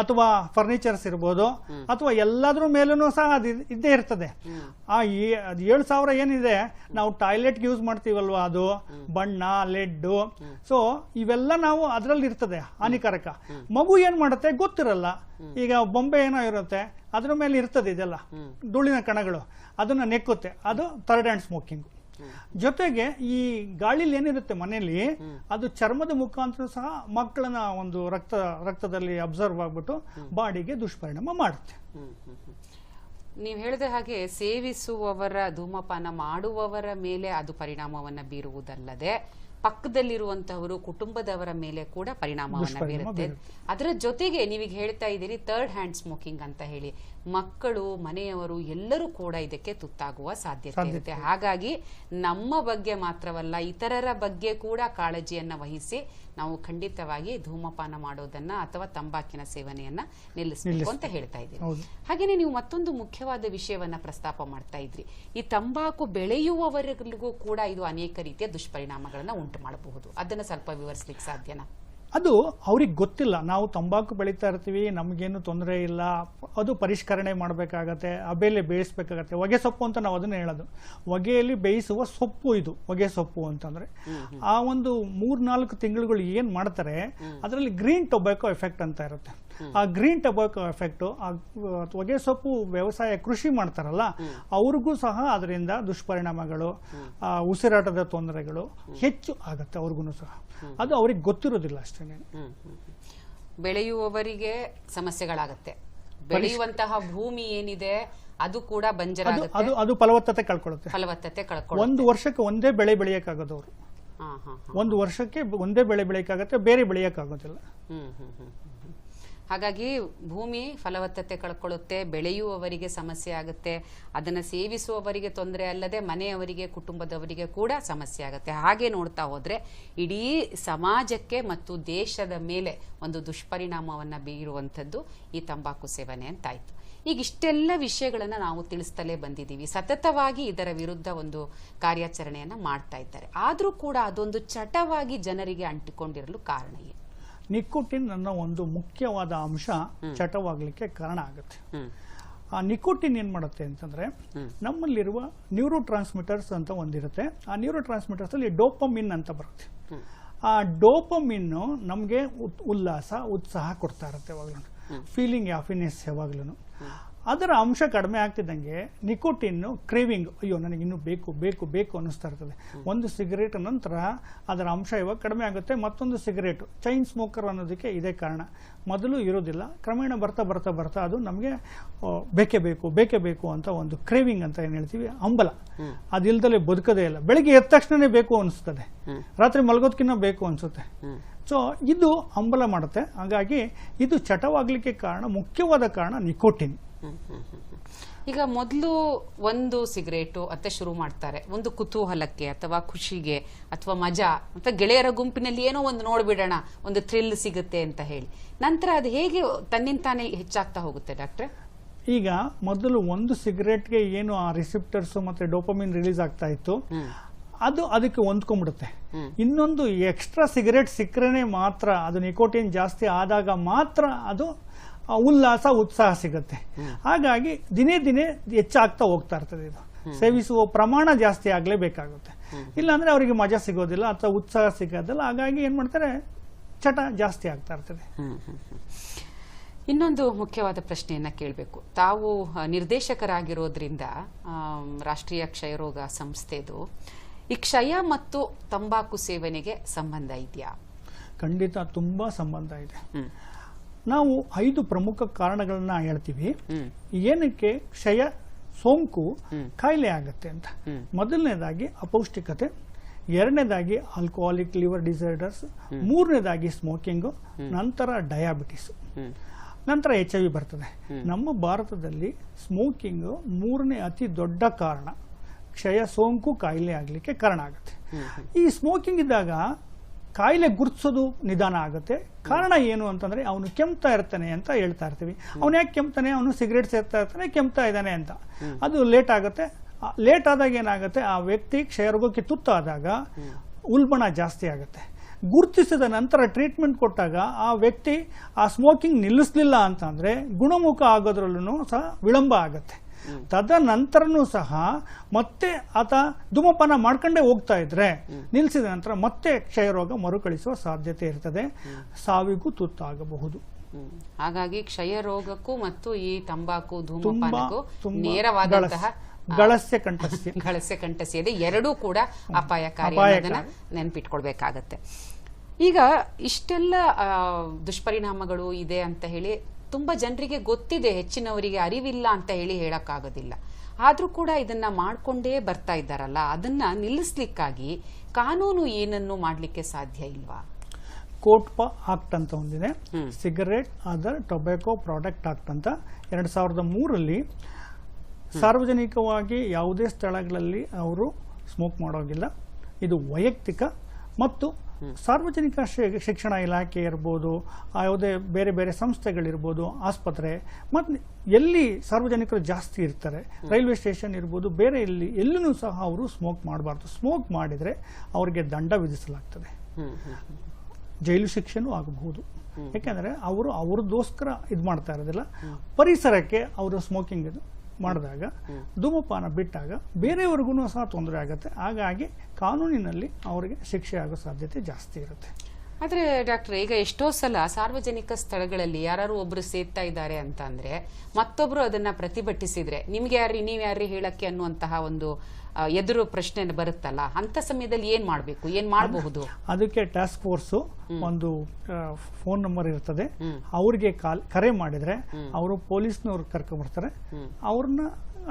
ಅಥವಾ ಫರ್ನಿಚರ್ಸ್ ಇರ್ಬೋದು ಅಥವಾ ಎಲ್ಲದ್ರ ಮೇಲೂ ಸಹ ಅದು ಇದ್ದೇ ಇರ್ತದೆ. ಆ ಏಳು ಸಾವಿರ ಏನಿದೆ ನಾವು ಟಾಯ್ಲೆಟ್ಗೆ ಯೂಸ್ ಮಾಡ್ತೀವಲ್ವಾ ಅದು? ಬಣ್ಣ ಲೆಡ್ಡು ಸೊ ಇವೆಲ್ಲ ನಾವು ಅದರಲ್ಲಿ ಇರ್ತದೆ ಹಾನಿಕಾರಕ. ಮಗು ಏನ್ ಮಾಡುತ್ತೆ ಗೊತ್ತಿರಲ್ಲ. ಈಗ ಬೊಂಬೆ ಏನೋ ಇರುತ್ತೆ ಅದ್ರ ಮೇಲೆ ಇರ್ತದೆ ಇದೆಲ್ಲ. ಧೂಳಿನ ಕಣಗಳು ಅದನ್ನ ನೆಕ್ಕುತ್ತೆ. ಅದು ಥರ್ಡ್ ಹ್ಯಾಂಡ್ ಸ್ಮೋಕಿಂಗ್ ಜೊತೆಗೆ ಈ ಗಾಳಿಲಿ ಏನಿರುತ್ತೆ ಮನೆಯಲ್ಲಿ ಅದು ಚರ್ಮದ ಮುಖಾಂತರ ಸಹ ಮಕ್ಕಳನ್ನ ಒಂದು ರಕ್ತ ರಕ್ತದಲ್ಲಿ ಅಬ್ಸರ್ವ್ ಆಗ್ಬಿಟ್ಟು ಬಾಡಿಗೆ ದುಷ್ಪರಿಣಾಮ ಮಾಡುತ್ತೆ. ನೀವು ಹೇಳಿದ ಹಾಗೆ ಸೇವಿಸುವವರ ಧೂಮಪಾನ ಮಾಡುವವರ ಮೇಲೆ ಅದು ಪರಿಣಾಮವನ್ನ ಬೀರುವುದಲ್ಲದೆ ಪಕ್ಕದಲ್ಲಿರುವಂತಹವರು ಕುಟುಂಬದವರ ಮೇಲೆ ಕೂಡ ಪರಿಣಾಮವನ್ನು ಬೀರುತ್ತೆ. ಅದರ ಜೊತೆಗೆ ನೀವೀಗ ಹೇಳ್ತಾ ಇದ್ದೀರಿ ಥರ್ಡ್ ಹ್ಯಾಂಡ್ ಸ್ಮೋಕಿಂಗ್ ಅಂತ ಹೇಳಿ. ಮಕ್ಕಳು ಮನೆಯವರು ಎಲ್ಲರೂ ಕೂಡ ಇದಕ್ಕೆ ತುತ್ತಾಗುವ ಸಾಧ್ಯತೆ ಇರುತ್ತೆ. ಹಾಗಾಗಿ ನಮ್ಮ ಬಗ್ಗೆ ಮಾತ್ರವಲ್ಲ ಇತರರ ಬಗ್ಗೆ ಕೂಡ ಕಾಳಜಿಯನ್ನ ವಹಿಸಿ ನಾವು ಖಂಡಿತವಾಗಿ ಧೂಮಪಾನ ಮಾಡೋದನ್ನ ಅಥವಾ ತಂಬಾಕಿನ ಸೇವನೆಯನ್ನ ನಿಲ್ಲಿಸಬೇಕು ಅಂತ ಹೇಳ್ತಾ ಇದ್ದೀವಿ. ಹಾಗೇನೆ ನೀವು ಮತ್ತೊಂದು ಮುಖ್ಯವಾದ ವಿಷಯವನ್ನ ಪ್ರಸ್ತಾಪ ಮಾಡ್ತಾ ಇದ್ರಿ. ಈ ತಂಬಾಕು ಬೆಳೆಯುವವರಿಗೂ ಕೂಡ ಇದು ಅನೇಕ ರೀತಿಯ ದುಷ್ಪರಿಣಾಮಗಳನ್ನ ಉಂಟು ಮಾಡಬಹುದು ಅದನ್ನ ಸ್ವಲ್ಪ ವಿವರಿಸ್ಲಿಕ್ಕೆ ಸಾಧ್ಯನಾ? ಅದು ಅವ್ರಿಗೆ ಗೊತ್ತಿಲ್ಲ. ನಾವು ತಂಬಾಕು ಬೆಳೀತಾ ಇರ್ತೀವಿ ನಮಗೇನು ತೊಂದರೆ ಇಲ್ಲ. ಅದು ಪರಿಷ್ಕರಣೆ ಮಾಡಬೇಕಾಗತ್ತೆ ಅಬೆಲೆ ಬೇಯಿಸ್ಬೇಕಾಗತ್ತೆ. ಹೊಗೆ ಸೊಪ್ಪು ಅಂತ ನಾವು ಅದನ್ನು ಹೇಳೋದು. ಹೊಗೆಯಲ್ಲಿ ಬೇಯಿಸುವ ಸೊಪ್ಪು ಇದು ಹೊಗೆ ಸೊಪ್ಪು ಅಂತಂದರೆ. ಆ ಒಂದು ಮೂರ್ನಾಲ್ಕು ತಿಂಗಳುಗಳು ಏನು ಮಾಡ್ತಾರೆ ಅದರಲ್ಲಿ ಗ್ರೀನ್ ಟೊಬ್ಯಾಕೋ ಎಫೆಕ್ಟ್ ಅಂತ ಇರುತ್ತೆ. ಆ ಗ್ರೀನ್ ಟೊಬಾಕೋ ಎಫೆಕ್ಟ್ ಆ ಹೊಗೆ ಸೊಪ್ಪು ವ್ಯವಸಾಯ ಕೃಷಿ ಮಾಡ್ತಾರಲ್ಲ ಅವ್ರಿಗೂ ಸಹ ಅದರಿಂದ ದುಷ್ಪರಿಣಾಮಗಳು ಆ, ಉಸಿರಾಟದ ತೊಂದರೆಗಳು ಹೆಚ್ಚು ಆಗುತ್ತೆ ಅವ್ರಿಗೂ ಸಹ. ಅದು ಅವ್ರಿಗೆ ಗೊತ್ತಿರೋದಿಲ್ಲ ಅಷ್ಟೇ. ಬೆಳೆಯುವವರಿಗೆ ಸಮಸ್ಯೆಗಳಾಗತ್ತೆ. ಬೆಳೆಯುವಂತಹ ಭೂಮಿ ಏನಿದೆ ಅದು ಕೂಡ ಬಂಜರ ಅದು ಅದು ಫಲವತ್ತತೆ ಕಳ್ಕೊಳ್ಳುತ್ತೆ. ಫಲವತ್ತತೆ ಕಳ್ಕೊಳ್ಳುತ್ತೆ. ಒಂದು ವರ್ಷಕ್ಕೆ ಒಂದೇ ಬೆಳೆ ಬೆಳೆಯಕ್ಕಾಗದು ಅವರು. ಹಾ ಹಾ ಹಾ. ಒಂದು ವರ್ಷಕ್ಕೆ ಒಂದೇ ಬೆಳೆ ಬೆಳೆಯಕ್ಕಾಗತ್ತೆ ಬೇರೆ ಬೆಳೆಯಕ್ಕಾಗೋದಿಲ್ಲ. ಹಾಗಾಗಿ ಭೂಮಿ ಫಲವತ್ತತೆ ಕಳ್ಕೊಳ್ಳುತ್ತೆ, ಬೆಳೆಯುವವರಿಗೆ ಸಮಸ್ಯೆ ಆಗುತ್ತೆ, ಅದನ್ನು ಸೇವಿಸುವವರಿಗೆ ತೊಂದರೆ ಅಲ್ಲದೆ ಮನೆಯವರಿಗೆ, ಕುಟುಂಬದವರಿಗೆ ಕೂಡ ಸಮಸ್ಯೆ ಆಗುತ್ತೆ. ಹಾಗೆ ನೋಡ್ತಾ ಹೋದರೆ ಇಡೀ ಸಮಾಜಕ್ಕೆ ಮತ್ತು ದೇಶದ ಮೇಲೆ ಒಂದು ದುಷ್ಪರಿಣಾಮವನ್ನು ಬೀರುವಂಥದ್ದು ಈ ತಂಬಾಕು ಸೇವನೆ ಅಂತಾಯ್ತು. ಈಗ ಇಷ್ಟೆಲ್ಲ ವಿಷಯಗಳನ್ನು ನಾವು ತಿಳಿಸ್ತಲೇ ಬಂದಿದ್ದೀವಿ. ಸತತವಾಗಿ ಇದರ ವಿರುದ್ಧ ಒಂದು ಕಾರ್ಯಾಚರಣೆಯನ್ನು ಮಾಡ್ತಾ ಇದ್ದಾರೆ. ಆದರೂ ಕೂಡ ಅದೊಂದು ಚಟವಾಗಿ ಜನರಿಗೆ ಅಂಟಿಕೊಂಡಿರಲು ಕಾರಣ ಏನು? ನಿಕೋಟಿನ್ ಅನ್ನೋ ಒಂದು ಮುಖ್ಯವಾದ ಅಂಶ ಚಟವಾಗಲಿಕ್ಕೆ ಕಾರಣ ಆಗುತ್ತೆ. ಆ ನಿಕೋಟಿನ್ ಏನು ಮಾಡುತ್ತೆ ಅಂತಂದರೆ. ನಮ್ಮಲ್ಲಿರುವ ನ್ಯೂರೋ ಟ್ರಾನ್ಸ್ಮಿಟರ್ಸ್ ಅಂತ ಒಂದಿರುತ್ತೆ. ಆ ನ್ಯೂರೋ ಟ್ರಾನ್ಸ್ಮಿಟರ್ಸಲ್ಲಿ ಡೋಪಮಿನ್ ಅಂತ ಬರುತ್ತೆ. ಆ ಡೋಪಮಿನ್ನು ನಮಗೆ ಉಲ್ಲಾಸ ಉತ್ಸಾಹ ಕೊಡ್ತಾ ಇರುತ್ತೆ ಯಾವಾಗ್ಲೂ. ಫೀಲಿಂಗ್ ಹ್ಯಾಪಿನೆಸ್ ಯಾವಾಗ್ಲೂ ಅದರ ಅಂಶ ಕಡಿಮೆ ಆಗ್ತಿದ್ದಂಗೆ ನಿಕೋಟಿನ್ನು ಕ್ರೇವಿಂಗ್ ಅಯ್ಯೋ ನನಗೆ ಇನ್ನೂ ಬೇಕು ಬೇಕು ಬೇಕು ಅನ್ನಿಸ್ತಾ ಇರ್ತದೆ. ಒಂದು ಸಿಗರೇಟ್ ನಂತರ ಅದರ ಅಂಶ ಇವಾಗ ಕಡಿಮೆ ಆಗುತ್ತೆ ಮತ್ತೊಂದು ಸಿಗರೇಟು ಚೈನ್ ಸ್ಮೋಕರ್ ಅನ್ನೋದಕ್ಕೆ ಇದೇ ಕಾರಣ. ಮೊದಲು ಇರೋದಿಲ್ಲ ಕ್ರಮೇಣ ಬರ್ತಾ ಬರ್ತಾ ಬರ್ತಾ ಅದು ನಮಗೆ ಬೇಕೇ ಬೇಕು ಬೇಕೇ ಬೇಕು ಅಂತ ಒಂದು ಕ್ರೇವಿಂಗ್ ಅಂತ ಏನು ಹೇಳ್ತೀವಿ ಅಂಬಲ ಅದಿಲ್ದಲೇ ಬದುಕದೇ ಇಲ್ಲ ಬೆಳಿಗ್ಗೆ ಎದ್ದ ತಕ್ಷಣನೇ ಬೇಕು ಅನಿಸ್ತದೆ ರಾತ್ರಿ ಮಲಗೋದ್ಕಿನ್ನ ಬೇಕು ಅನಿಸುತ್ತೆ. ಸೊ ಇದು ಹಂಬಲ ಮಾಡುತ್ತೆ. ಹಾಗಾಗಿ ಇದು ಚಟವಾಗಲಿಕ್ಕೆ ಕಾರಣ ಮುಖ್ಯವಾದ ಕಾರಣ ನಿಕೋಟಿನ್. ಈಗ ಮೊದಲು ಒಂದು ಸಿಗರೇಟು ಅಂತ ಶುರು ಮಾಡ್ತಾರೆ. ಒಂದು ಕುತೂಹಲಕ್ಕೆ ಅಥವಾ ಖುಷಿಗೆ ಅಥವಾ ಮಜಾ ಅಥವಾ ಗೆಳೆಯರ ಗುಂಪಿನಲ್ಲಿ ಏನೋ ಒಂದು ನೋಡ್ಬಿಡೋಣ ಒಂದು ಥ್ರಿಲ್ ಸಿಗುತ್ತೆ ಅಂತ ಹೇಳಿ. ನಂತರ ಅದು ಹೇಗೆ ತನ್ನಿಂತಾನೇ ಹೆಚ್ಚಾಗ್ತಾ ಹೋಗುತ್ತೆ ಡಾಕ್ಟ್ರೆ? ಈಗ ಮೊದಲು ಒಂದು ಸಿಗರೇಟ್ಗೆ ಏನು ಆ ರಿಸಿಪ್ಟರ್ಸ್ ಮತ್ತೆ ಡೋಪಮಿನ್ ರಿಲೀಸ್ ಆಗ್ತಾ ಇತ್ತು. ಅದು ಅದಕ್ಕೆ ಹೊಂದ್ಕೊಂಡ್ಬಿಡುತ್ತೆ. ಇನ್ನೊಂದು ಎಕ್ಸ್ಟ್ರಾ ಸಿಗರೇಟ್ ಸಿಕ್ಕರೆ ಮಾತ್ರ ಅದು ನಿಕೋಟಿನ್ ಜಾಸ್ತಿ ಆದಾಗ ಮಾತ್ರ ಅದು ಉಲ್ಲಾಸ ಉತ್ಸಾಹ ಸಿಗುತ್ತೆ. ಹಾಗಾಗಿ ದಿನೇ ದಿನೇ ಹೆಚ್ಚಾಗ್ತಾ ಹೋಗ್ತಾ ಇರ್ತದೆ ಇದು. ಸೇವಿಸುವ ಪ್ರಮಾಣ ಜಾಸ್ತಿ ಆಗಲೇಬೇಕಾಗುತ್ತೆ ಇಲ್ಲಾಂದ್ರೆ ಅವರಿಗೆ ಮಜಾ ಸಿಗೋದಿಲ್ಲ ಅಥವಾ ಉತ್ಸಾಹ ಸಿಗೋದಿಲ್ಲ. ಹಾಗಾಗಿ ಏನ್ ಮಾಡ್ತಾರೆ? ಚಟ ಜಾಸ್ತಿ ಆಗ್ತಾ ಇರ್ತದೆ. ಇನ್ನೊಂದು ಮುಖ್ಯವಾದ ಪ್ರಶ್ನೆಯನ್ನ ಕೇಳಬೇಕು. ತಾವು ನಿರ್ದೇಶಕರಾಗಿರೋದ್ರಿಂದ ರಾಷ್ಟ್ರೀಯ ಕ್ಷಯರೋಗ ಸಂಸ್ಥೆದು ಈ ಕ್ಷಯ ಮತ್ತು ತಂಬಾಕು ಸೇವನೆಗೆ ಸಂಬಂಧ ಇದೆಯಾ? ಖಂಡಿತ ತುಂಬಾ ಸಂಬಂಧ ಇದೆ. ನಾವು ಐದು ಪ್ರಮುಖ ಕಾರಣಗಳನ್ನ ಹೇಳ್ತೀವಿ. ಏನಕ್ಕೆ? ಕ್ಷಯ ಸೋಂಕು. ಕಾಯಿಲೆ ಆಗುತ್ತೆ ಅಂತ. ಮೊದಲನೇದಾಗಿ ಅಪೌಷ್ಟಿಕತೆ ಎರಡನೇದಾಗಿ ಆಲ್ಕೋಹಾಲಿಕ್ ಲಿವರ್ ಡಿಸೈಡರ್ಸ್ ಮೂರನೇದಾಗಿ ಸ್ಮೋಕಿಂಗು ನಂತರ ಡಯಾಬಿಟಿಸ್ ನಂತರ ಎಚ್ ಐ ವಿ ಬರ್ತದೆ. ನಮ್ಮ ಭಾರತದಲ್ಲಿ ಸ್ಮೋಕಿಂಗ್ ಮೂರನೇ ಅತಿ ದೊಡ್ಡ ಕಾರಣ. ಕ್ಷಯ ಸೋಂಕು ಕಾಯಿಲೆ ಆಗಲಿಕ್ಕೆ ಕಾರಣ ಆಗುತ್ತೆ. ಈ ಸ್ಮೋಕಿಂಗ್ ಇದ್ದಾಗ ಕಾಯಿಲೆ ಗುರುತಿಸೋದು ನಿಧಾನ ಆಗುತ್ತೆ. ಕಾರಣ ಏನು ಅಂತಂದ್ರೆ ಅವನು ಕೆಮ್ತಾ ಇರ್ತಾನೆ ಅಂತ ಹೇಳ್ತಾ ಇರ್ತೀವಿ. ಅವನು ಯಾಕೆ ಕೆಮ್ತಾನೆ? ಅವನು ಸಿಗರೇಟ್ ಸೇರ್ತಾ ಇರ್ತಾನೆ, ಕೆಮ್ತಾ ಇದ್ದಾನೆ ಅಂತ. ಅದು ಲೇಟ್ ಆಗುತ್ತೆ. ಲೇಟ್ ಆದಾಗ ಏನಾಗುತ್ತೆ? ಆ ವ್ಯಕ್ತಿ ಕ್ಷಯರೋಗಕ್ಕೆ ತುತ್ತಾದಾಗ ಉಲ್ಬಣ ಜಾಸ್ತಿ ಆಗುತ್ತೆ. ಗುರುತಿಸಿದ ನಂತರ ಟ್ರೀಟ್ಮೆಂಟ್ ಕೊಟ್ಟಾಗ ಆ ವ್ಯಕ್ತಿ ಆ ಸ್ಮೋಕಿಂಗ್ ನಿಲ್ಲಿಸಲಿಲ್ಲ ಅಂತಂದ್ರೆ ಗುಣಮುಖ ಆಗೋದ್ರಲ್ಲೂ ಸಹ ವಿಳಂಬ ಆಗುತ್ತೆ. ತದನಂತರನೂ ಸಹ ಮತ್ತೆ ಆತ ಧೂಮಪಾನ ಮಾಡ್ಕೊಂಡೇ ಹೋಗ್ತಾ ಇದ್ರೆ ನಿಲ್ಲಿಸಿದ ನಂತರ ಮತ್ತೆ ಕ್ಷಯರೋಗ ಮರುಕಳಿಸುವ ಸಾಧ್ಯತೆ ಇರ್ತದೆ. ಸಾವಿಗೂ ತುತ್ತಾಗಬಹುದು. ಹಾಗಾಗಿ ಕ್ಷಯ ರೋಗಕ್ಕೂ ಮತ್ತು ಈ ತಂಬಾಕು ಧೂಮಪಾನಕ್ಕೂ ನೇರವಾದಂತಹ ನೇರವಾದಂತಹ ಕಂಠಸ್ಯ ಗಳಸ್ಯ ಕಂಠಸ್ಯ. ಇದೆ ಎರಡೂ ಕೂಡ ಅಪಾಯಕಾರಿ ನೆನ್ಪಿಟ್ಕೊಳ್ಬೇಕಾಗತ್ತೆ. ಈಗ ಇಷ್ಟೆಲ್ಲ ಆ, ದುಷ್ಪರಿಣಾಮಗಳು ಇದೆ ಅಂತ ಹೇಳಿ ತುಂಬಾ ಜನರಿಗೆ ಗೊತ್ತಿದೆ ಹೆಚ್ಚಿನವರಿಗೆ ಅರಿವಿಲ್ಲ ಅಂತ ಹೇಳಿ ಹೇಳೋಕ್ಕಾಗೋದಿಲ್ಲ. ಆದರೂ ಕೂಡ ಇದನ್ನ ಮಾಡಿಕೊಂಡೇ ಬರ್ತಾ ಇದ್ದಾರಲ್ಲ ಅದನ್ನ ನಿಲ್ಲಿಸ್ಲಿಕ್ಕಾಗಿ ಕಾನೂನು ಏನನ್ನು ಮಾಡಲಿಕ್ಕೆ ಸಾಧ್ಯ ಇಲ್ವಾ? ಪ ಆಕ್ಟ್ ಅಂತ ಒಂದಿದೆ. Cigarette other tobacco product act ಅಂತ. ಎರಡು ಸಾವಿರದ ಮೂರಲ್ಲಿ ಸಾರ್ವಜನಿಕವಾಗಿ ಯಾವುದೇ ಸ್ಥಳಗಳಲ್ಲಿ ಅವರು ಸ್ಮೋಕ್ ಮಾಡೋಗಿಲ್ಲ ಇದು ವೈಯಕ್ತಿಕ ಮತ್ತು ಸಾರ್ವಜನಿಕ ಶಿಕ್ಷಣ ಇಲಾಖೆ ಇರ್ಬೋದು ಯಾವುದೇ ಬೇರೆ ಬೇರೆ ಸಂಸ್ಥೆಗಳಿರ್ಬೋದು ಆಸ್ಪತ್ರೆ ಮತ್ತು ಎಲ್ಲಿ ಸಾರ್ವಜನಿಕರು ಜಾಸ್ತಿ ಇರ್ತಾರೆ ರೈಲ್ವೆ ಸ್ಟೇಷನ್ ಇರ್ಬೋದು ಬೇರೆ ಎಲ್ಲಿ ಎಲ್ಲೂ ಸಹ ಅವರು ಸ್ಮೋಕ್ ಮಾಡಬಾರ್ದು. ಸ್ಮೋಕ್ ಮಾಡಿದರೆ ಅವರಿಗೆ ದಂಡ ವಿಧಿಸಲಾಗ್ತದೆ. ಜೈಲು ಶಿಕ್ಷೆನೂ ಆಗಬಹುದು. ಯಾಕೆಂದರೆ ಅವರು ಅವ್ರದ್ದೋಸ್ಕರ ಇದು ಮಾಡ್ತಾ ಇರೋದಿಲ್ಲ. ಪರಿಸರಕ್ಕೆ ಅವರು ಸ್ಮೋಕಿಂಗ್ ಇದು ಮಾಡಿದಾಗ ಧೂಮಪಾನ ಬಿಟ್ಟಾಗ ಬೇರೆಯವ್ರಿಗೂ ಸಹ ತೊಂದರೆ ಆಗುತ್ತೆ. ಹಾಗಾಗಿ ಕಾನೂನಿನಲ್ಲಿ ಅವರಿಗೆ ಶಿಕ್ಷೆ ಆಗೋ ಸಾಧ್ಯತೆ ಜಾಸ್ತಿ ಇರುತ್ತೆ. ಆದ್ರೆ ಡಾಕ್ಟರ್ ಈಗ ಎಷ್ಟೋ ಸಲ ಸಾರ್ವಜನಿಕ ಸ್ಥಳಗಳಲ್ಲಿ ಯಾರು ಒಬ್ರು ಸೇರ್ತಾ ಇದ್ದಾರೆ ಅಂತ ಅಂದ್ರೆ ಮತ್ತೊಬ್ರು ಅದನ್ನ ಪ್ರತಿಭಟಿಸಿದ್ರೆ ನಿಮ್ಗೆ ಯಾರ್ರಿ ನೀವ್ ಯಾರ್ರಿ ಹೇಳಕ್ಕೆ ಅನ್ನುವಂತಹ ಒಂದು ಎದುರು ಪ್ರಶ್ನೆ ಬರುತ್ತಲ್ಲ? ಅಂತ ಸಮಯದಲ್ಲಿ ಏನ್ ಮಾಡ್ಬೇಕು? ಏನ್ ಮಾಡಬಹುದು? ಅದಕ್ಕೆ ಟಾಸ್ಕ್ ಫೋರ್ಸು ಒಂದು ಫೋನ್ ನಂಬರ್ ಇರ್ತದೆ. ಅವ್ರಿಗೆ ಕಾಲ್ ಕರೆ ಮಾಡಿದ್ರೆ ಅವರು ಪೊಲೀಸ್ನವ್ರು ಕರ್ಕೊಂಡ್ಬರ್ತಾರೆ. ಅವ್ರನ್ನ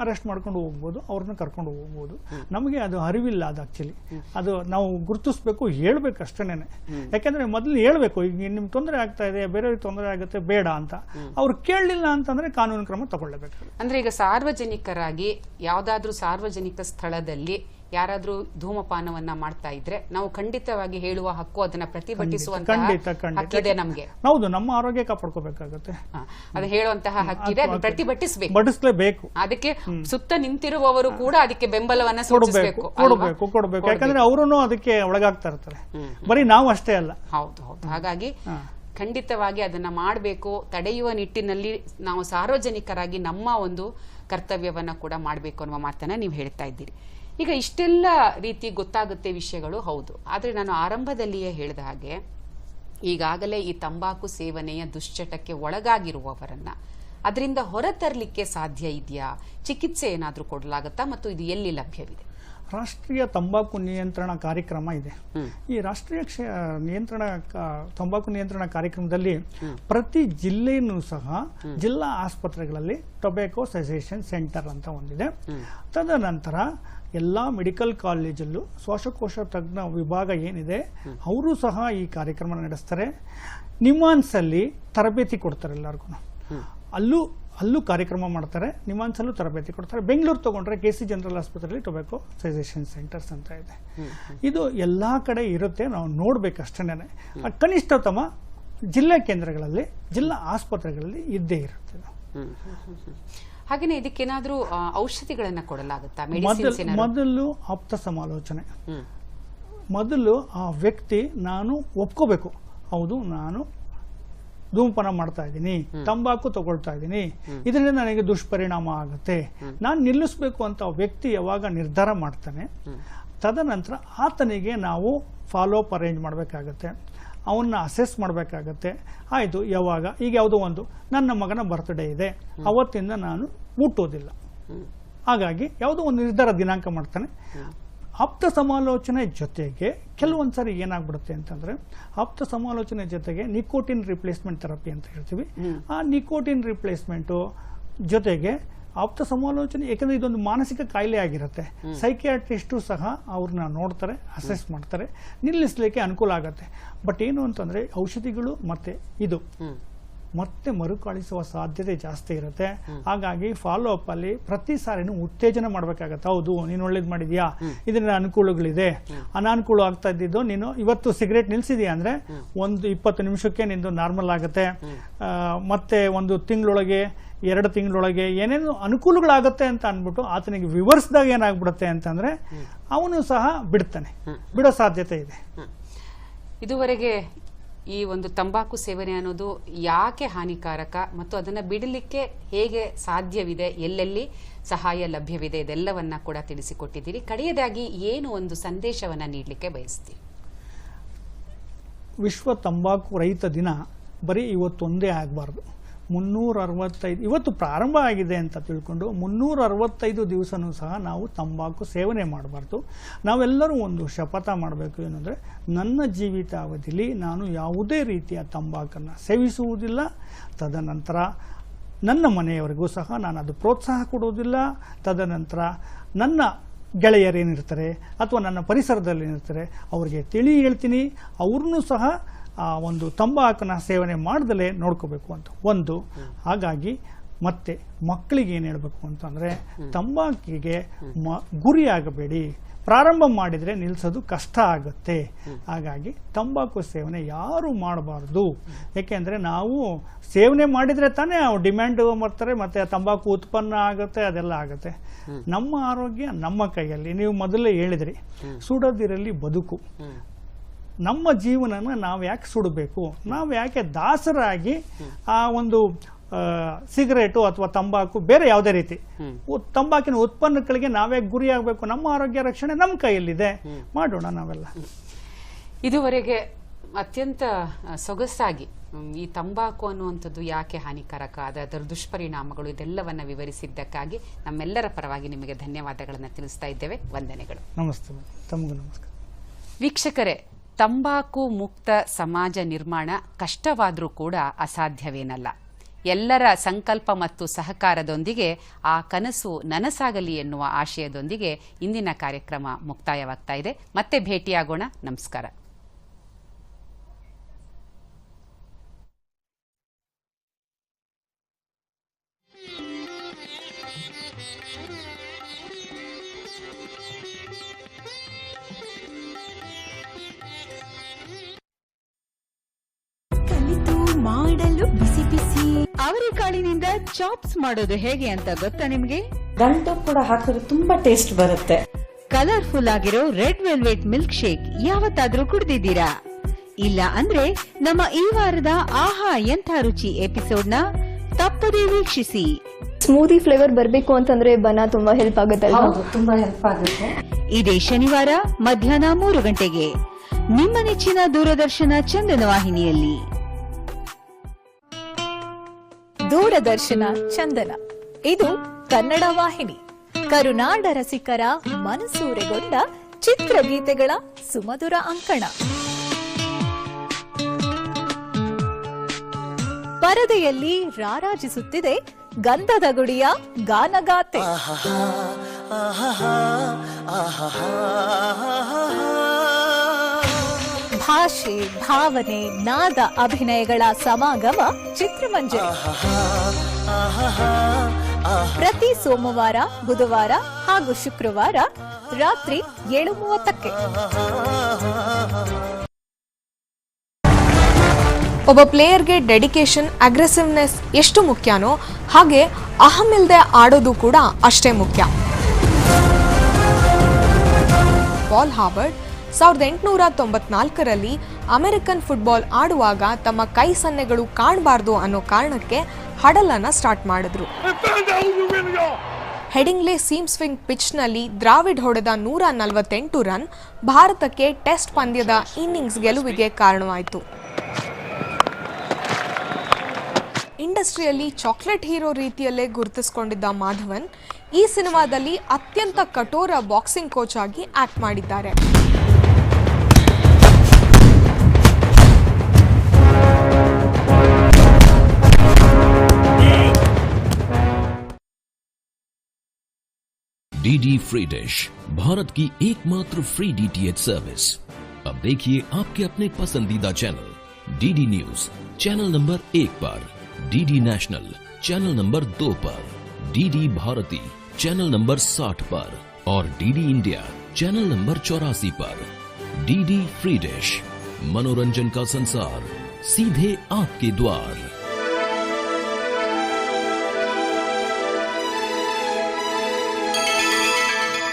ಅರೆಸ್ಟ್ ಮಾಡ್ಕೊಂಡು ಹೋಗ್ಬೋದು ಅವ್ರನ್ನ ಕರ್ಕೊಂಡು ಹೋಗ್ಬೋದು. ನಮಗೆ ಅದು ಅರಿವಿಲ್ಲ ಅದು ಆಕ್ಚುಲಿ ಅದು ನಾವು ಗುರುತಿಸ್ಬೇಕು ಹೇಳಬೇಕು ಅಷ್ಟೇನೆ. ಯಾಕೆಂದರೆ ಮೊದಲು ಹೇಳಬೇಕು ಈಗ ನಿಮ್ಗೆ ತೊಂದರೆ ಆಗ್ತಾ ಇದೆ ಬೇರೆಯವ್ರಿಗೆ ತೊಂದರೆ ಆಗುತ್ತೆ ಬೇಡ ಅಂತ. ಅವ್ರು ಕೇಳಲಿಲ್ಲ ಅಂತಂದ್ರೆ ಕಾನೂನು ಕ್ರಮ ತಗೊಳ್ಳಬೇಕು ಅಂದ್ರೆ ಈಗ ಸಾರ್ವಜನಿಕರಾಗಿ ಯಾವುದಾದ್ರೂ ಸಾರ್ವಜನಿಕ ಸ್ಥಳದಲ್ಲಿ ಯಾರಾದ್ರೂ ಧೂಮಪಾನವನ್ನ ಮಾಡ್ತಾ ಇದ್ರೆ ನಾವು ಖಂಡಿತವಾಗಿ ಹೇಳುವ ಹಕ್ಕು ಅದನ್ನ ಪ್ರತಿಭಟಿಸುವಂತಹ ಹಕ್ಕಿದೆ ನಮ್ಗೆ. ಹೌದು ನಮ್ಮ ಆರೋಗ್ಯ ಕಾಪಾಡ್ಕೋಬೇಕಾಗತ್ತೆ. ಹ, ಅದು ಹೇಳುವಂತಹ ಹಕ್ಕಿದೆ ಅದು ಪ್ರತಿಭಟಿಸಬೇಕು. ಅದಕ್ಕೆ ಸುತ್ತ ನಿಂತಿರುವವರು ಕೂಡ ಅದಕ್ಕೆ ಬೆಂಬಲವನ್ನ ಕೊಡಬೇಕು ಕೊಡಬೇಕು ಕೊಡಬೇಕು. ಯಾಕಂದ್ರೆ ಅವರು ಅದಕ್ಕೆ ಒಳಗಾಗ್ತಾ ಇರ್ತಾರೆ. ಬರೀ ನಾವು ಅಷ್ಟೇ ಅಲ್ಲ. ಹೌದು ಹೌದು. ಹಾಗಾಗಿ ಖಂಡಿತವಾಗಿ ಅದನ್ನ ಮಾಡಬೇಕು ತಡೆಯುವ ನಿಟ್ಟಿನಲ್ಲಿ ನಾವು ಸಾರ್ವಜನಿಕರಾಗಿ ನಮ್ಮ ಒಂದು ಕರ್ತವ್ಯವನ್ನ ಕೂಡ ಮಾಡಬೇಕು ಅನ್ನುವ ಮಾತನ್ನ ನೀವು ಹೇಳ್ತಾ ಇದ್ದೀರಿ. ಈಗ ಇಷ್ಟೆಲ್ಲ ರೀತಿ ಗೊತ್ತಾಗುತ್ತೆ ವಿಷಯಗಳು ಹೌದು. ಆದರೆ ನಾನು ಆರಂಭದಲ್ಲಿಯೇ ಹೇಳಿದ ಹಾಗೆ ಈಗಾಗಲೇ ಈ ತಂಬಾಕು ಸೇವನೆಯ ದುಶ್ಚಟಕ್ಕೆ ಒಳಗಾಗಿರುವವರನ್ನ ಅದರಿಂದ ಹೊರತರಲಿಕ್ಕೆ ಸಾಧ್ಯ ಇದೆಯಾ? ಚಿಕಿತ್ಸೆ ಏನಾದರೂ ಕೊಡಲಾಗುತ್ತಾ? ಮತ್ತು ಇದು ಎಲ್ಲಿ ಲಭ್ಯವಿದೆ? ರಾಷ್ಟ್ರೀಯ ತಂಬಾಕು ನಿಯಂತ್ರಣ ಕಾರ್ಯಕ್ರಮ ಇದೆ. ಈ ರಾಷ್ಟ್ರೀಯ ಕ್ಷ- ನಿಯಂತ್ರಣ ತಂಬಾಕು ನಿಯಂತ್ರಣ ಕಾರ್ಯಕ್ರಮದಲ್ಲಿ ಪ್ರತಿ ಜಿಲ್ಲೆಯೂ ಸಹ ಜಿಲ್ಲಾ ಆಸ್ಪತ್ರೆಗಳಲ್ಲಿ ಟೊಬ್ಯಾಕೋ ಸಜೆಷನ್ ಸೆಂಟರ್ ಅಂತ ಒಂದಿದೆ. ತದನಂತರ ಎಲ್ಲ ಮೆಡಿಕಲ್ ಕಾಲೇಜಲ್ಲೂ ಶ್ವಾಸಕೋಶ ತಜ್ಞ ವಿಭಾಗ ಏನಿದೆ ಅವರು ಸಹ ಈ ಕಾರ್ಯಕ್ರಮ ನಡೆಸ್ತಾರೆ. ನಿಮಾನ್ಸಲ್ಲಿ ತರಬೇತಿ ಕೊಡ್ತಾರೆ ಎಲ್ಲರಿಗೂ ಅಲ್ಲೂ ಅಲ್ಲೂ ಕಾರ್ಯಕ್ರಮ ಮಾಡ್ತಾರೆ ನಿಮಾನ್ಸಲ್ಲೂ ತರಬೇತಿ ಕೊಡ್ತಾರೆ. ಬೆಂಗಳೂರು ತಗೊಂಡ್ರೆ ಕೆ ಸಿ ಜನರಲ್ ಆಸ್ಪತ್ರೆಯಲ್ಲಿ ಟೊಬ್ಯಾಕೋ ಸಜೆಷನ್ ಸೆಂಟರ್ಸ್ ಅಂತ ಇದೆ. ಇದು ಎಲ್ಲ ಕಡೆ ಇರುತ್ತೆ ನಾವು ನೋಡಬೇಕಷ್ಟೇ ಕನಿಷ್ಠತಮ ಜಿಲ್ಲಾ ಕೇಂದ್ರಗಳಲ್ಲಿ ಜಿಲ್ಲಾ ಆಸ್ಪತ್ರೆಗಳಲ್ಲಿ ಇದ್ದೇ ಇರುತ್ತೆ. ಹಾಗೇನೆ ಇದಕ್ಕೇನಾದ್ರೂ ಔಷಧಿಗಳನ್ನ ಕೊಡಲಾಗುತ್ತಾ? ಮೊದಲು ಆಪ್ತ ಸಮಾಲೋಚನೆ. ಮೊದಲು ಆ ವ್ಯಕ್ತಿ ನಾನು ಒಪ್ಕೋಬೇಕು. ಹೌದು ನಾನು ಧೂಮಪಾನ ಮಾಡ್ತಾ ಇದ್ದೀನಿ ತಂಬಾಕು ತಗೊಳ್ತಾ ಇದ್ದೀನಿ. ಇದರಿಂದ ನನಗೆ ದುಷ್ಪರಿಣಾಮ ಆಗುತ್ತೆ. ನಾನು ನಿಲ್ಲಿಸಬೇಕು ಅಂತ ವ್ಯಕ್ತಿ ಯಾವಾಗ ನಿರ್ಧಾರ ಮಾಡ್ತಾನೆ ತದನಂತರ ಆತನಿಗೆ ನಾವು ಫಾಲೋ ಅಪ್ ಅರೇಂಜ್ ಮಾಡಬೇಕಾಗತ್ತೆ. ಅವನ್ನ ಅಸೆಸ್ ಮಾಡಬೇಕಾಗತ್ತೆ. ಆಯಿತು ಯಾವಾಗ? ಈಗ ಯಾವುದೋ ಒಂದು. ನನ್ನ ಮಗನ ಬರ್ತ್ಡೇ ಇದೆ. ಅವತ್ತಿಂದ ನಾನು ಮುಟ್ಟೋದಿಲ್ಲ. ಹಾಗಾಗಿ ಯಾವುದೋ ಒಂದು ನಿರ್ಧಾರ ದಿನಾಂಕ ಮಾಡ್ತಾನೆ. ಆಪ್ತ ಸಮಾಲೋಚನೆ ಜೊತೆಗೆ ಕೆಲವೊಂದು ಸಾರಿ ಏನಾಗ್ಬಿಡುತ್ತೆ ಅಂತಂದ್ರೆ ಆಪ್ತ ಸಮಾಲೋಚನೆ ಜೊತೆಗೆ ನಿಕೋಟಿನ್ ರಿಪ್ಲೇಸ್ಮೆಂಟ್ ಥೆರಪಿ ಅಂತ ಹೇಳ್ತೀವಿ. ಆ ನಿಕೋಟಿನ್ ರಿಪ್ಲೇಸ್ಮೆಂಟು ಜೊತೆಗೆ ಆಪ್ತ ಸಮಾಲೋಚನೆ ಯಾಕಂದ್ರೆ ಇದೊಂದು ಮಾನಸಿಕ ಕಾಯಿಲೆ ಆಗಿರುತ್ತೆ. ಸೈಕಿಯಾಟ್ರಿಸ್ಟು ಸಹ ಅವ್ರನ್ನ ನೋಡ್ತಾರೆ ಅಸೆಸ್ ಮಾಡ್ತಾರೆ. ನಿಲ್ಲಿಸ್ಲಿಕ್ಕೆ ಅನುಕೂಲ ಆಗುತ್ತೆ. ಬಟ್ ಏನು ಅಂತಂದ್ರೆ ಔಷಧಿಗಳು ಮತ್ತೆ ಇದು. ಮತ್ತೆ ಮರುಕಳಿಸುವ ಸಾಧ್ಯತೆ ಜಾಸ್ತಿ ಇರುತ್ತೆ. ಹಾಗಾಗಿ ಫಾಲೋ ಅಪ್ ಅಲ್ಲಿ ಪ್ರತಿ ಸಾರಿನೂ ಉತ್ತೇಜನ ಮಾಡ್ಬೇಕಾಗತ್ತೆ. ಹೌದು ನೀನು ಒಳ್ಳೇದು ಮಾಡಿದ್ಯಾ? ಇದರಿಂದ ಅನುಕೂಲಗಳಿದೆ. ಅನಾನುಕೂಲ ಆಗ್ತಾ ಇದ್ದಿದ್ದು ನೀನು ಇವತ್ತು ಸಿಗರೇಟ್ ನಿಲ್ಸಿದ್ಯಾ ಅಂದ್ರೆ ಒಂದು ಇಪ್ಪತ್ತು ನಿಮಿಷಕ್ಕೆ ನಿಂದು ನಾರ್ಮಲ್ ಆಗುತ್ತೆ. ಮತ್ತೆ ಒಂದು ತಿಂಗಳೊಳಗೆ ಎರಡು ತಿಂಗಳೊಳಗೆ ಏನೇನು ಅನುಕೂಲಗಳಾಗುತ್ತೆ ಅಂತ ಅಂದ್ಬಿಟ್ಟು ಆತನಿಗೆ ವಿವರಿಸಿದಾಗ ಏನಾಗ್ಬಿಡುತ್ತೆ ಅಂತಂದ್ರೆ ಅವನು ಸಹ ಬಿಡ್ತಾನೆ. ಬಿಡೋ ಸಾಧ್ಯತೆ ಇದೆ. ಇದುವರೆಗೆ ಈ ಒಂದು ತಂಬಾಕು ಸೇವನೆ ಅನ್ನೋದು ಯಾಕೆ ಹಾನಿಕಾರಕ ಮತ್ತು ಅದನ್ನು ಬಿಡಲಿಕ್ಕೆ ಹೇಗೆ ಸಾಧ್ಯವಿದೆ ಎಲ್ಲೆಲ್ಲಿ ಸಹಾಯ ಲಭ್ಯವಿದೆ ಇದೆಲ್ಲವನ್ನ ಕೂಡ ತಿಳಿಸಿಕೊಟ್ಟಿದ್ದೀರಿ. ಕಡೆಯದಾಗಿ ಏನು ಒಂದು ಸಂದೇಶವನ್ನು ನೀಡಲಿಕ್ಕೆ ಬಯಸ್ತೀವಿ ವಿಶ್ವ ತಂಬಾಕು ರಹಿತ ದಿನ ಬರೀ ಇವತ್ತೊಂದೇ ಆಗಬಾರ್ದು. ಮುನ್ನೂರ ಅರವತ್ತೈದು ಇವತ್ತು ಪ್ರಾರಂಭ ಆಗಿದೆ ಅಂತ ತಿಳ್ಕೊಂಡು ಮುನ್ನೂರ ಅರವತ್ತೈದು ದಿವಸನೂ ಸಹ ನಾವು ತಂಬಾಕು ಸೇವನೆ ಮಾಡಬಾರ್ದು. ನಾವೆಲ್ಲರೂ ಒಂದು ಶಪಥ ಮಾಡಬೇಕು ಏನಂದರೆ ನನ್ನ ಜೀವಿತಾವಧಿಯಲ್ಲಿ ನಾನು ಯಾವುದೇ ರೀತಿಯ ತಂಬಾಕನ್ನು ಸೇವಿಸುವುದಿಲ್ಲ. ತದನಂತರ ನನ್ನ ಮನೆಯವರಿಗೂ ಸಹ ನಾನು ಅದು ಪ್ರೋತ್ಸಾಹ ಕೊಡುವುದಿಲ್ಲ. ತದನಂತರ ನನ್ನ ಗೆಳೆಯರೇನಿರ್ತಾರೆ ಅಥವಾ ನನ್ನ ಪರಿಸರದಲ್ಲಿ ಏನಿರ್ತಾರೆ, ಅವರಿಗೆ ತಿಳಿ ಹೇಳ್ತೀನಿ. ಅವ್ರನ್ನೂ ಸಹ ಆ ಒಂದು ತಂಬಾಕನ್ನ ಸೇವನೆ ಮಾಡ್ದಲೇ ನೋಡ್ಕೋಬೇಕು ಅಂತ. ಒಂದು ಹಾಗಾಗಿ ಮತ್ತೆ ಮಕ್ಕಳಿಗೆ ಏನು ಹೇಳಬೇಕು ಅಂತಂದರೆ ತಂಬಾಕಿಗೆ ಮ ಗುರಿಯಾಗಬೇಡಿ ಪ್ರಾರಂಭ ಮಾಡಿದರೆ ನಿಲ್ಲಿಸೋದು ಕಷ್ಟ ಆಗುತ್ತೆ. ಹಾಗಾಗಿ ತಂಬಾಕು ಸೇವನೆ ಯಾರು ಮಾಡಬಾರ್ದು. ಏಕೆಂದರೆ ನಾವು ಸೇವನೆ ಮಾಡಿದರೆ ತಾನೇ ಡಿಮ್ಯಾಂಡ್ ಮಾಡ್ತಾರೆ ಮತ್ತು ತಂಬಾಕು ಉತ್ಪನ್ನ ಆಗುತ್ತೆ ಅದೆಲ್ಲ ಆಗುತ್ತೆ. ನಮ್ಮ ಆರೋಗ್ಯ ನಮ್ಮ ಕೈಯಲ್ಲಿ. ನೀವು ಮೊದಲೇ ಹೇಳಿದ್ರಿ ಸುಡೋದಿರಲಿ ಬದುಕು. ನಮ್ಮ ಜೀವನನ ನಾವು ಯಾಕೆ ಸುಡಬೇಕು? ನಾವು ಯಾಕೆ ದಾಸರಾಗಿ ಆ ಒಂದು ಸಿಗರೇಟು ಅಥವಾ ತಂಬಾಕು ಬೇರೆ ಯಾವುದೇ ರೀತಿ ತಂಬಾಕಿನ ಉತ್ಪನ್ನಗಳಿಗೆ ನಾವೇ ಗುರಿಯಾಗಬೇಕು ನಮ್ಮ ಆರೋಗ್ಯ ರಕ್ಷಣೆ ನಮ್ಮ ಕೈಯಲ್ಲಿದೆ. ಮಾಡೋಣ ನಾವೆಲ್ಲ. ಇದುವರೆಗೆ ಅತ್ಯಂತ ಸೊಗಸಾಗಿ ಈ ತಂಬಾಕು ಅನ್ನುವಂಥದ್ದು ಯಾಕೆ ಹಾನಿಕಾರಕ? ಅದ- ಅದರ ದುಷ್ಪರಿಣಾಮಗಳು ಇದೆಲ್ಲವನ್ನ ವಿವರಿಸಿದ್ದಕ್ಕಾಗಿ ನಮ್ಮೆಲ್ಲರ ಪರವಾಗಿ ನಿಮಗೆ ಧನ್ಯವಾದಗಳನ್ನು ತಿಳಿಸ್ತಾ ಇದ್ದೇವೆ. ವಂದನೆಗಳು. ನಮಸ್ತೆ. ತಮಗೂ ನಮಸ್ಕಾರ. ವೀಕ್ಷಕರೇ ತಂಬಾಕು ಮುಕ್ತ ಸಮಾಜ ನಿರ್ಮಾಣ ಕಷ್ಟವಾದರೂ ಕೂಡ ಅಸಾಧ್ಯವೇನಲ್ಲ. ಎಲ್ಲರ ಸಂಕಲ್ಪ ಮತ್ತು ಸಹಕಾರದೊಂದಿಗೆ ಆ ಕನಸು ನನಸಾಗಲಿ ಎನ್ನುವ ಆಶಯದೊಂದಿಗೆ ಇಂದಿನ ಕಾರ್ಯಕ್ರಮ ಮುಕ್ತಾಯವಾಗ್ತಾ ಇದೆ. ಮತ್ತೆ ಭೇಟಿಯಾಗೋಣ. ನಮಸ್ಕಾರ. ಮಾಡಲು ಬಿಸಿ ಬಿಸಿ. ಅವರೆಕಾಳಿನಿಂದ ಚಾಪ್ಸ್ ಮಾಡೋದು ಹೇಗೆ ಅಂತ ಗೊತ್ತಾ ನಿಮ್ಗೆ? ಗಂಟು ಕೂಡ ಹಾಕಿದ್ರೆ ತುಂಬಾ ಟೇಸ್ಟ್ ಬರುತ್ತೆ. ಕಲರ್ಫುಲ್ ಆಗಿರೋ ರೆಡ್ ವೆಲ್ವೆಟ್ ಮಿಲ್ಕ್ ಶೇಕ್ ಯಾವತ್ತಾದ್ರೂ ಕುಡ್ದಿದ್ದೀರಾ? ಇಲ್ಲ ಅಂದ್ರೆ ನಮ್ಮ ಈ ವಾರದ ಆಹಾ ಎಂಥ ರುಚಿ ಎಪಿಸೋಡ್ನ ತಪ್ಪದೇ ವೀಕ್ಷಿಸಿ. ಸ್ಮೂದಿ ಫ್ಲೇವರ್ ಬರಬೇಕು ಅಂತಂದ್ರೆ ಬನ ತುಂಬಾ ಹೆಲ್ಪ್ ಆಗುತ್ತೆ ಹೌದು ತುಂಬಾ ಹೆಲ್ಪ್ ಆಗುತ್ತೆ. ಇದೇ ಶನಿವಾರ ಮಧ್ಯಾಹ್ನ ಮೂರು ಗಂಟೆಗೆ ನಿಮ್ಮ ನೆಚ್ಚಿನ ದೂರದರ್ಶನ ಚಂದನ ವಾಹಿನಿಯಲ್ಲಿ. ದೂರದರ್ಶನ, ಚಂದನ. ಇದು ಕನ್ನಡ ವಾಹಿನಿ. ಕರುನಾಡ ರಸಿಕರ ಮನಸೂರೆಗೊಂಡ ಚಿತ್ರಗೀತೆಗಳ ಸುಮಧುರ ಅಂಕಣ. ಪರದೆಯಲ್ಲಿ ರಾರಾಜಿಸುತ್ತಿದೆ ಗಂಧದ ಗುಡಿಯ ಗಾನಗಾತೆ ಭಾಷೆ, ಭಾವನೆ, ನಾದ ಅಭಿನಯಗಳ ಸಮಾಗಮ ಚಿತ್ರಮಂಜರಿ. ಪ್ರತಿ ಸೋಮವಾರ, ಬುಧವಾರ ಹಾಗೂ ಶುಕ್ರವಾರ ರಾತ್ರಿ ಏಳು ಮೂವತ್ತಕ್ಕೆ ಒಬ್ಬ ಪ್ಲೇಯರ್ಗೆ ಡೆಡಿಕೇಶನ್, ಅಗ್ರೆಸಿವ್ನೆಸ್ ಎಷ್ಟು ಮುಖ್ಯನೋ ಹಾಗೆ ಅಹಮಿಲ್ದೆ ಆಡೋದು ಕೂಡ ಅಷ್ಟೇ ಮುಖ್ಯ. ಪಾಲ್ ಹಾಬರ್ಡ್ ಸಾವಿರದ ಎಂಟುನೂರ ತೊಂಬತ್ನಾಲ್ಕರಲ್ಲಿ ಅಮೆರಿಕನ್ ಫುಟ್ಬಾಲ್ ಆಡುವಾಗ ತಮ್ಮ ಕೈ ಸನ್ನೆಗಳು ಕಾಣಬಾರ್ದು ಅನ್ನೋ ಕಾರಣಕ್ಕೆ ಹಡಲನ್ನು ಸ್ಟಾರ್ಟ್ ಮಾಡಿದ್ರು. ಹೆಡಿಂಗ್ಲೆ ಸೀಮ್ ಸ್ವಿಂಗ್ ಪಿಚ್ನಲ್ಲಿ ದ್ರಾವಿಡ್ ಹೊಡೆದ ನೂರ ನಲವತ್ತೆಂಟು ರನ್ ಭಾರತಕ್ಕೆ ಟೆಸ್ಟ್ ಪಂದ್ಯದ ಇನ್ನಿಂಗ್ಸ್ ಗೆಲುವಿಗೆ ಕಾರಣವಾಯಿತು. ಇಂಡಸ್ಟ್ರಿಯಲ್ಲಿ ಚಾಕ್ಲೇಟ್ ಹೀರೋ ರೀತಿಯಲ್ಲೇ ಗುರುತಿಸಿಕೊಂಡಿದ್ದ ಮಾಧವನ್ ಈ ಸಿನಿಮಾದಲ್ಲಿ ಅತ್ಯಂತ ಕಠೋರ ಬಾಕ್ಸಿಂಗ್ ಕೋಚ್ ಆಗಿ ಆಕ್ಟ್ ಮಾಡಿದ್ದಾರೆ. डीडी फ्री डिश भारत की एकमात्र फ्री डीटीएच सर्विस अब देखिए आपके अपने पसंदीदा channel DD news channel number एक पर डीडी नेशनल चैनल नंबर दो पर डीडी भारती चैनल नंबर साठ पर, और डीडी इंडिया चैनल नंबर चौरासी पर. डीडी फ्री डिश मनोरंजन का संसार, सीधे आपके द्वार.